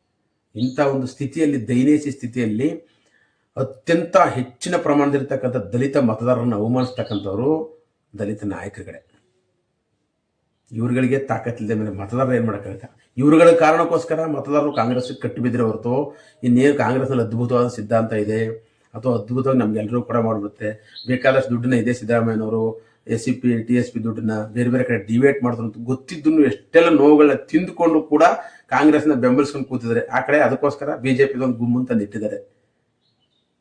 A: ಇಂಥ ಒಂದು ಸ್ಥಿತಿಯಲ್ಲಿ, ದೈನೇಸಿ ಸ್ಥಿತಿಯಲ್ಲಿ ಅತ್ಯಂತ ಹೆಚ್ಚಿನ ಪ್ರಮಾಣದಲ್ಲಿರ್ತಕ್ಕಂಥ ದಲಿತ ಮತದಾರರನ್ನು ಅವಮಾನಿಸ್ತಕ್ಕಂಥವ್ರು ದಲಿತ ನಾಯಕರುಗಳೇ. ಇವ್ರುಗಳಿಗೆ ತಾಕತ್ತಿಲ್ಲದೆ ಮೇಲೆ ಮತದಾರರು ಏನು ಮಾಡೋಕ್ಕಾಗತ್ತೆ? ಇವ್ರುಗಳ ಕಾರಣಕ್ಕೋಸ್ಕರ ಮತದಾರರು ಕಾಂಗ್ರೆಸ್ ಕಟ್ಟಿ ಬಿದ್ದರೆ ಹೊರತು ಇನ್ನೇನು ಕಾಂಗ್ರೆಸ್ನಲ್ಲಿ ಅದ್ಭುತವಾದ ಸಿದ್ಧಾಂತ ಇದೆ, ಅಥವಾ ಅದ್ಭುತವಾಗಿ ನಮಗೆಲ್ಲರೂ ಕೂಡ ಮಾಡಿಬಿಡುತ್ತೆ. ಬೇಕಾದಷ್ಟು ದುಡ್ಡನ್ನ ಇದೆ ಸಿದ್ದರಾಮಯ್ಯನವರು S C P T S P ದುಡ್ಡನ್ನ ಬೇರೆ ಬೇರೆ ಕಡೆ ಡಿವೇಟ್ ಮಾಡಿದ್ರು ಅಂತ ಗೊತ್ತಿದ್ದನ್ನು ಎಷ್ಟೆಲ್ಲ ನೋವುಗಳನ್ನ ತಿಂದುಕೊಂಡು ಕೂಡ ಕಾಂಗ್ರೆಸ್ನ ಬೆಂಬಲಿಸ್ಕೊಂಡು ಕೂತಿದ್ದಾರೆ. ಆ ಕಡೆ ಅದಕ್ಕೋಸ್ಕರ ಬಿಜೆಪಿದೊಂದು ಗುಮ್ಮು ಗುಮ್ಮಂತ ಇಟ್ಟಿದ್ದಾರೆ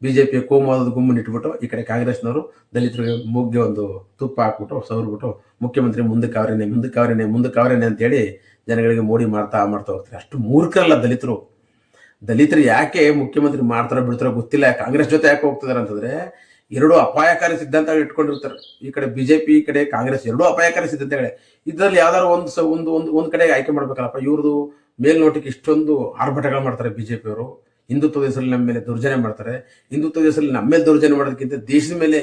A: ಬಿಜೆಪಿ ಕೋಮವಾದ ಗುಮ್ಮನ್ನು ಇಟ್ಬಿಟ್ಟು ಈ ಕಡೆ ಕಾಂಗ್ರೆಸ್ನವರು ದಲಿತರಿಗೆ ಮೂಗ್ಗೆ ಒಂದು ತುಪ್ಪ ಹಾಕ್ಬಿಟ್ಟು ಸವರ್ಬಿಟ್ಟು ಮುಖ್ಯಮಂತ್ರಿ ಮುಂದಕ್ಕೆ ಅವರೇನೆ ಮುಂದಕ್ಕೆ ಅವರೇನೆ ಮುಂದಕ್ಕೆ ಅವರೇನೆ ಅಂತೇಳಿ ಜನಗಳಿಗೆ ಮೋಡಿ ಮಾಡ್ತಾ ಮಾಡ್ತಾ ಹೋಗ್ತಾರೆ. ಅಷ್ಟು ಮೂರ್ಖರಲ್ಲ ದಲಿತರು. ದಲಿತರು ಯಾಕೆ ಮುಖ್ಯಮಂತ್ರಿ ಮಾಡ್ತಾರೋ ಬಿಡ್ತಾರೋ ಗೊತ್ತಿಲ್ಲ. ಕಾಂಗ್ರೆಸ್ ಜೊತೆ ಯಾಕೆ ಹೋಗ್ತಿದಾರೆ ಅಂತಂದ್ರೆ ಎರಡು ಅಪಾಯಕಾರಿ ಸಿದ್ಧಾಂತ ಇಟ್ಕೊಂಡಿರ್ತಾರೆ. ಈ ಕಡೆ ಬಿಜೆಪಿ, ಈ ಕಡೆ ಕಾಂಗ್ರೆಸ್ ಎರಡು ಅಪಾಯಕಾರಿ ಸಿದ್ಧಾಂತಗಳೇ. ಇದರಲ್ಲಿ ಯಾವ್ದಾದ್ರು ಒಂದು ಒಂದು ಒಂದು ಒಂದು ಕಡೆ ಆಯ್ಕೆ ಮಾಡ್ಬೇಕಲ್ಲಪ್ಪ. ಇವ್ರದ್ದು ಮೇಲ್ನೋಟಕ್ಕೆ ಇಷ್ಟೊಂದು ಆರ್ಭಟಗಳು ಮಾಡ್ತಾರೆ ಬಿಜೆಪಿಯವರು. ಹಿಂದುತ್ವದ ಹೆಸರಲ್ಲಿ ನಮ್ಮ ಮೇಲೆ ದೌರ್ಜನ್ಯ ಮಾಡ್ತಾರೆ. ಹಿಂದುತ್ವದ ಹೆಸರಲ್ಲಿ ನಮ್ಮ ಮೇಲೆ ದೌರ್ಜನ್ಯ ಮಾಡೋದಕ್ಕಿಂತ ದೇಶದ ಮೇಲೆ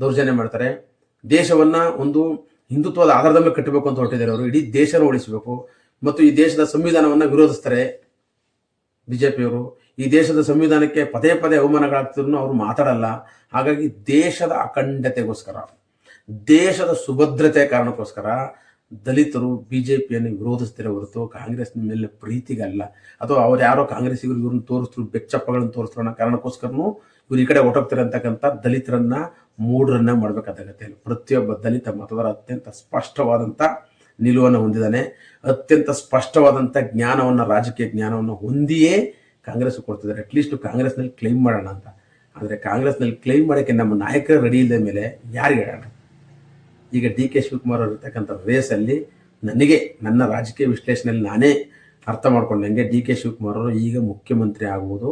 A: ದೌರ್ಜನ್ಯ ಮಾಡ್ತಾರೆ. ದೇಶವನ್ನ ಒಂದು ಹಿಂದುತ್ವದ ಆಧಾರದ ಮೇಲೆ ಕಟ್ಟಬೇಕು ಅಂತ ಹೊರಟಿದ್ದಾರೆ ಅವರು. ಇಡೀ ದೇಶನ ಉಳಿಸಬೇಕು. ಮತ್ತು ಈ ದೇಶದ ಸಂವಿಧಾನವನ್ನ ವಿರೋಧಿಸ್ತಾರೆ ಬಿಜೆಪಿಯವರು. ಈ ದೇಶದ ಸಂವಿಧಾನಕ್ಕೆ ಪದೇ ಪದೇ ಅವಮಾನಗಳಾಗ್ತಿದ್ರು ಅವರು ಮಾತಾಡಲ್ಲ. ಹಾಗಾಗಿ ದೇಶದ ಅಖಂಡತೆಗೋಸ್ಕರ, ದೇಶದ ಸುಭದ್ರತೆ ಕಾರಣಕ್ಕೋಸ್ಕರ ದಲಿತರು ಬಿ ಜೆ ಪಿಯನ್ನು ವಿರೋಧಿಸ್ತಾರೆ ಹೊರತು ಕಾಂಗ್ರೆಸ್ ಮೇಲೆ ಪ್ರೀತಿಗಲ್ಲ. ಅಥವಾ ಅವ್ರು ಯಾರೋ ಕಾಂಗ್ರೆಸ್ಸಿಗರು ಇವ್ರನ್ನ ತೋರಿಸ್ತರು ಬೆಚ್ಚಪ್ಪಗಳನ್ನು ತೋರಿಸ್ರು ಅನ್ನೋ ಕಾರಣಕ್ಕೋಸ್ಕರನೂ ಇವ್ರು ಈ ಕಡೆ ಹೊಟ್ಟೋಗ್ತಾರೆ ಅಂತಕ್ಕಂಥ ದಲಿತರನ್ನ ಮೂಢರನ್ನ ಮಾಡಬೇಕಾದಾಗತ್ತೆ ಪ್ರತಿಯೊಬ್ಬ ದಲಿತ ಮತದಾರ ಅತ್ಯಂತ ಸ್ಪಷ್ಟವಾದಂಥ ನಿಲುವನ್ನು ಹೊಂದಿದ್ದಾನೆ. ಅತ್ಯಂತ ಸ್ಪಷ್ಟವಾದಂಥ ಜ್ಞಾನವನ್ನು, ರಾಜಕೀಯ ಜ್ಞಾನವನ್ನು ಹೊಂದಿಯೇ ಕಾಂಗ್ರೆಸ್ ಕೊಡ್ತಿದ್ದಾರೆ. ಅಟ್ಲೀಸ್ಟ್ ಕಾಂಗ್ರೆಸ್ನಲ್ಲಿ ಕ್ಲೈಮ್ ಮಾಡೋಣ ಅಂತ. ಆದರೆ ಕಾಂಗ್ರೆಸ್ನಲ್ಲಿ ಕ್ಲೈಮ್ ಮಾಡೋಕ್ಕೆ ನಮ್ಮ ನಾಯಕರು ರೆಡಿ ಇಲ್ಲದ ಮೇಲೆ ಯಾರಿಗೆ ಹೇಳೋಣ? ಈಗ ಡಿ ಕೆ ಶಿವಕುಮಾರ್ ಅವರು ಇರ್ತಕ್ಕಂಥ ರೇಸಲ್ಲಿ ನನಗೆ, ನನ್ನ ರಾಜಕೀಯ ವಿಶ್ಲೇಷಣೆಯಲ್ಲಿ ನಾನೇ ಅರ್ಥ ಮಾಡ್ಕೊಂಡಂಗೆ ಡಿ ಕೆ ಶಿವಕುಮಾರ್ ಅವರು ಈಗ ಮುಖ್ಯಮಂತ್ರಿ ಆಗುವುದು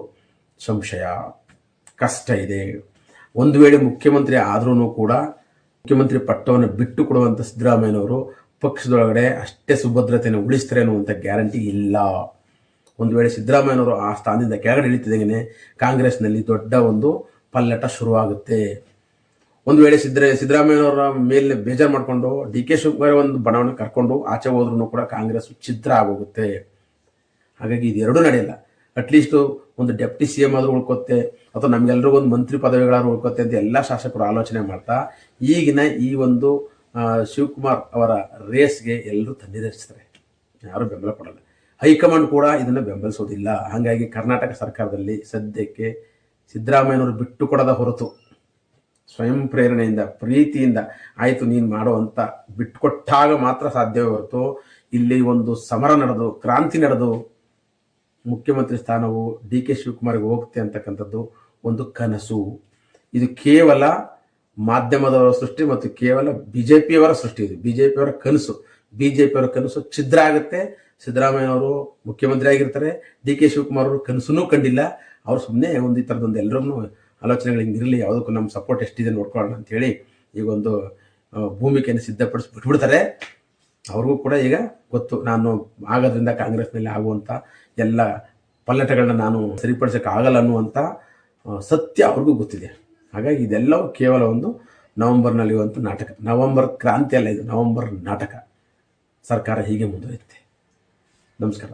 A: ಸಂಶಯ, ಕಷ್ಟ ಇದೆ. ಒಂದು ವೇಳೆ ಮುಖ್ಯಮಂತ್ರಿ ಆದ್ರೂ ಕೂಡ ಮುಖ್ಯಮಂತ್ರಿ ಪಟ್ಟವನ್ನು ಬಿಟ್ಟು ಕೊಡುವಂಥ ಸಿದ್ದರಾಮಯ್ಯನವರು ಪಕ್ಷದೊಳಗಡೆ ಅಷ್ಟೇ ಸುಭದ್ರತೆಯನ್ನು ಉಳಿಸ್ತಾರೆ ಅನ್ನುವಂಥ ಗ್ಯಾರಂಟಿ ಇಲ್ಲ. ಒಂದು ವೇಳೆ ಸಿದ್ದರಾಮಯ್ಯನವರು ಆ ಸ್ಥಾನದಿಂದ ಕೆಳಗಡೆ ಇಳಿತಿದಂಗೆ ಕಾಂಗ್ರೆಸ್ನಲ್ಲಿ ದೊಡ್ಡ ಒಂದು ಪಲ್ಲಟ ಶುರುವಾಗುತ್ತೆ. ಒಂದು ವೇಳೆ ಸಿದ್ದರ ಸಿದ್ದರಾಮಯ್ಯನವರ ಮೇಲೆ ಬೇಜಾರು ಮಾಡಿಕೊಂಡು ಡಿ ಕೆ ಶಿವಕುಮಾರ್ ಒಂದು ಬಣವನ್ನು ಕರ್ಕೊಂಡು ಆಚೆ ಹೋದ್ರೂ ಕೂಡ ಕಾಂಗ್ರೆಸ್ ಛಿದ್ರ ಆಗೋಗುತ್ತೆ. ಹಾಗಾಗಿ ಇದೆರಡೂ ನಡೆಯಲ್ಲ. ಅಟ್ಲೀಸ್ಟ್ ಒಂದು ಡೆಪ್ಟಿ ಸಿ ಎಂ ಆದರೂ ಉಳ್ಕೊತ್ತೆ, ಅಥವಾ ನಮಗೆಲ್ಲರಿಗೂ ಒಂದು ಮಂತ್ರಿ ಪದವಿಗಳಾದ್ರೂ ಉಳ್ಕೊತ್ತೆ ಅಂತ ಎಲ್ಲ ಶಾಸಕರು ಆಲೋಚನೆ ಮಾಡ್ತಾ, ಈಗಿನ ಈ ಒಂದು ಶಿವಕುಮಾರ್ ಅವರ ರೇಸ್ಗೆ ಎಲ್ಲರೂ ತಣ್ಣೀರಿಸ್ತಾರೆ ಯಾರು ಬೆಂಬಲ ಕೊಡಲ್ಲ. ಹೈಕಮಾಂಡ್ ಕೂಡ ಇದನ್ನು ಬೆಂಬಲಿಸೋದಿಲ್ಲ. ಹಾಗಾಗಿ ಕರ್ನಾಟಕ ಸರ್ಕಾರದಲ್ಲಿ ಸದ್ಯಕ್ಕೆ ಸಿದ್ದರಾಮಯ್ಯನವರು ಬಿಟ್ಟು ಕೊಡದ ಹೊರತು ಸ್ವಯಂ ಪ್ರೇರಣೆಯಿಂದ, ಪ್ರೀತಿಯಿಂದ ಆಯಿತು ನೀನು ಮಾಡೋ ಅಂತ ಬಿಟ್ಕೊಟ್ಟಾಗ ಮಾತ್ರ ಸಾಧ್ಯವೇ ಹೊರತು ಇಲ್ಲಿ ಒಂದು ಸಮರ ನಡೆದು, ಕ್ರಾಂತಿ ನಡೆದು ಮುಖ್ಯಮಂತ್ರಿ ಸ್ಥಾನವು ಡಿ ಕೆ ಶಿವಕುಮಾರ್ಗೆ ಹೋಗುತ್ತೆ ಅಂತಕ್ಕಂಥದ್ದು ಒಂದು ಕನಸು. ಇದು ಕೇವಲ ಮಾಧ್ಯಮದವರ ಸೃಷ್ಟಿ ಮತ್ತು ಕೇವಲ ಬಿ ಜೆ ಪಿಯವರ ಸೃಷ್ಟಿ ಇದು. ಪಿಯವರ ಕನಸು. ಬಿ ಜೆ ಪಿಯವರ ಕನಸು ಛಿದ್ರ ಆಗುತ್ತೆ. ಸಿದ್ದರಾಮಯ್ಯ ಅವರು ಮುಖ್ಯಮಂತ್ರಿ ಆಗಿರ್ತಾರೆ ಡಿ ಕೆ ಶಿವಕುಮಾರ್ ಅವರು ಕನಸೂ ಕಂಡಿಲ್ಲ. ಅವ್ರು ಸುಮ್ಮನೆ ಒಂದು ಈ ಥರದೊಂದು ಎಲ್ಲರೂ ಆಲೋಚನೆಗಳು ಇರಲಿ, ಯಾವುದಕ್ಕೂ ನಮ್ಮ ಸಪೋರ್ಟ್ ಎಷ್ಟಿದೆ ನೋಡ್ಕೊಳ್ಳೋಣ ಅಂತೇಳಿ ಈಗ ಒಂದು ಭೂಮಿಕೆಯನ್ನು ಸಿದ್ಧಪಡಿಸಿ ಬಿಟ್ಬಿಡ್ತಾರೆ. ಅವ್ರಿಗೂ ಕೂಡ ಈಗ ಗೊತ್ತು, ನಾನು ಆಗೋದ್ರಿಂದ ಕಾಂಗ್ರೆಸ್ನಲ್ಲಿ ಆಗುವಂಥ ಎಲ್ಲ ಪಲ್ಲಟಗಳನ್ನ ನಾನು ಸರಿಪಡಿಸೋಕೆ ಆಗಲ್ಲ ಅನ್ನುವಂಥ ಸತ್ಯ ಅವ್ರಿಗೂ ಗೊತ್ತಿದೆ. ಹಾಗಾಗಿ ಇದೆಲ್ಲವೂ ಕೇವಲ ಒಂದು ನವಂಬರ್ನಲ್ಲಿ ಇರುವಂಥ ನಾಟಕ. ನವೆಂಬರ್ ಕ್ರಾಂತಿ ಅಲ್ಲ ಇದು, ನವೆಂಬರ್ ನಾಟಕ. ಸರ್ಕಾರ ಹೀಗೆ ಮುಂದುವರಿಯುತ್ತೆ. ನಮಸ್ಕಾರ.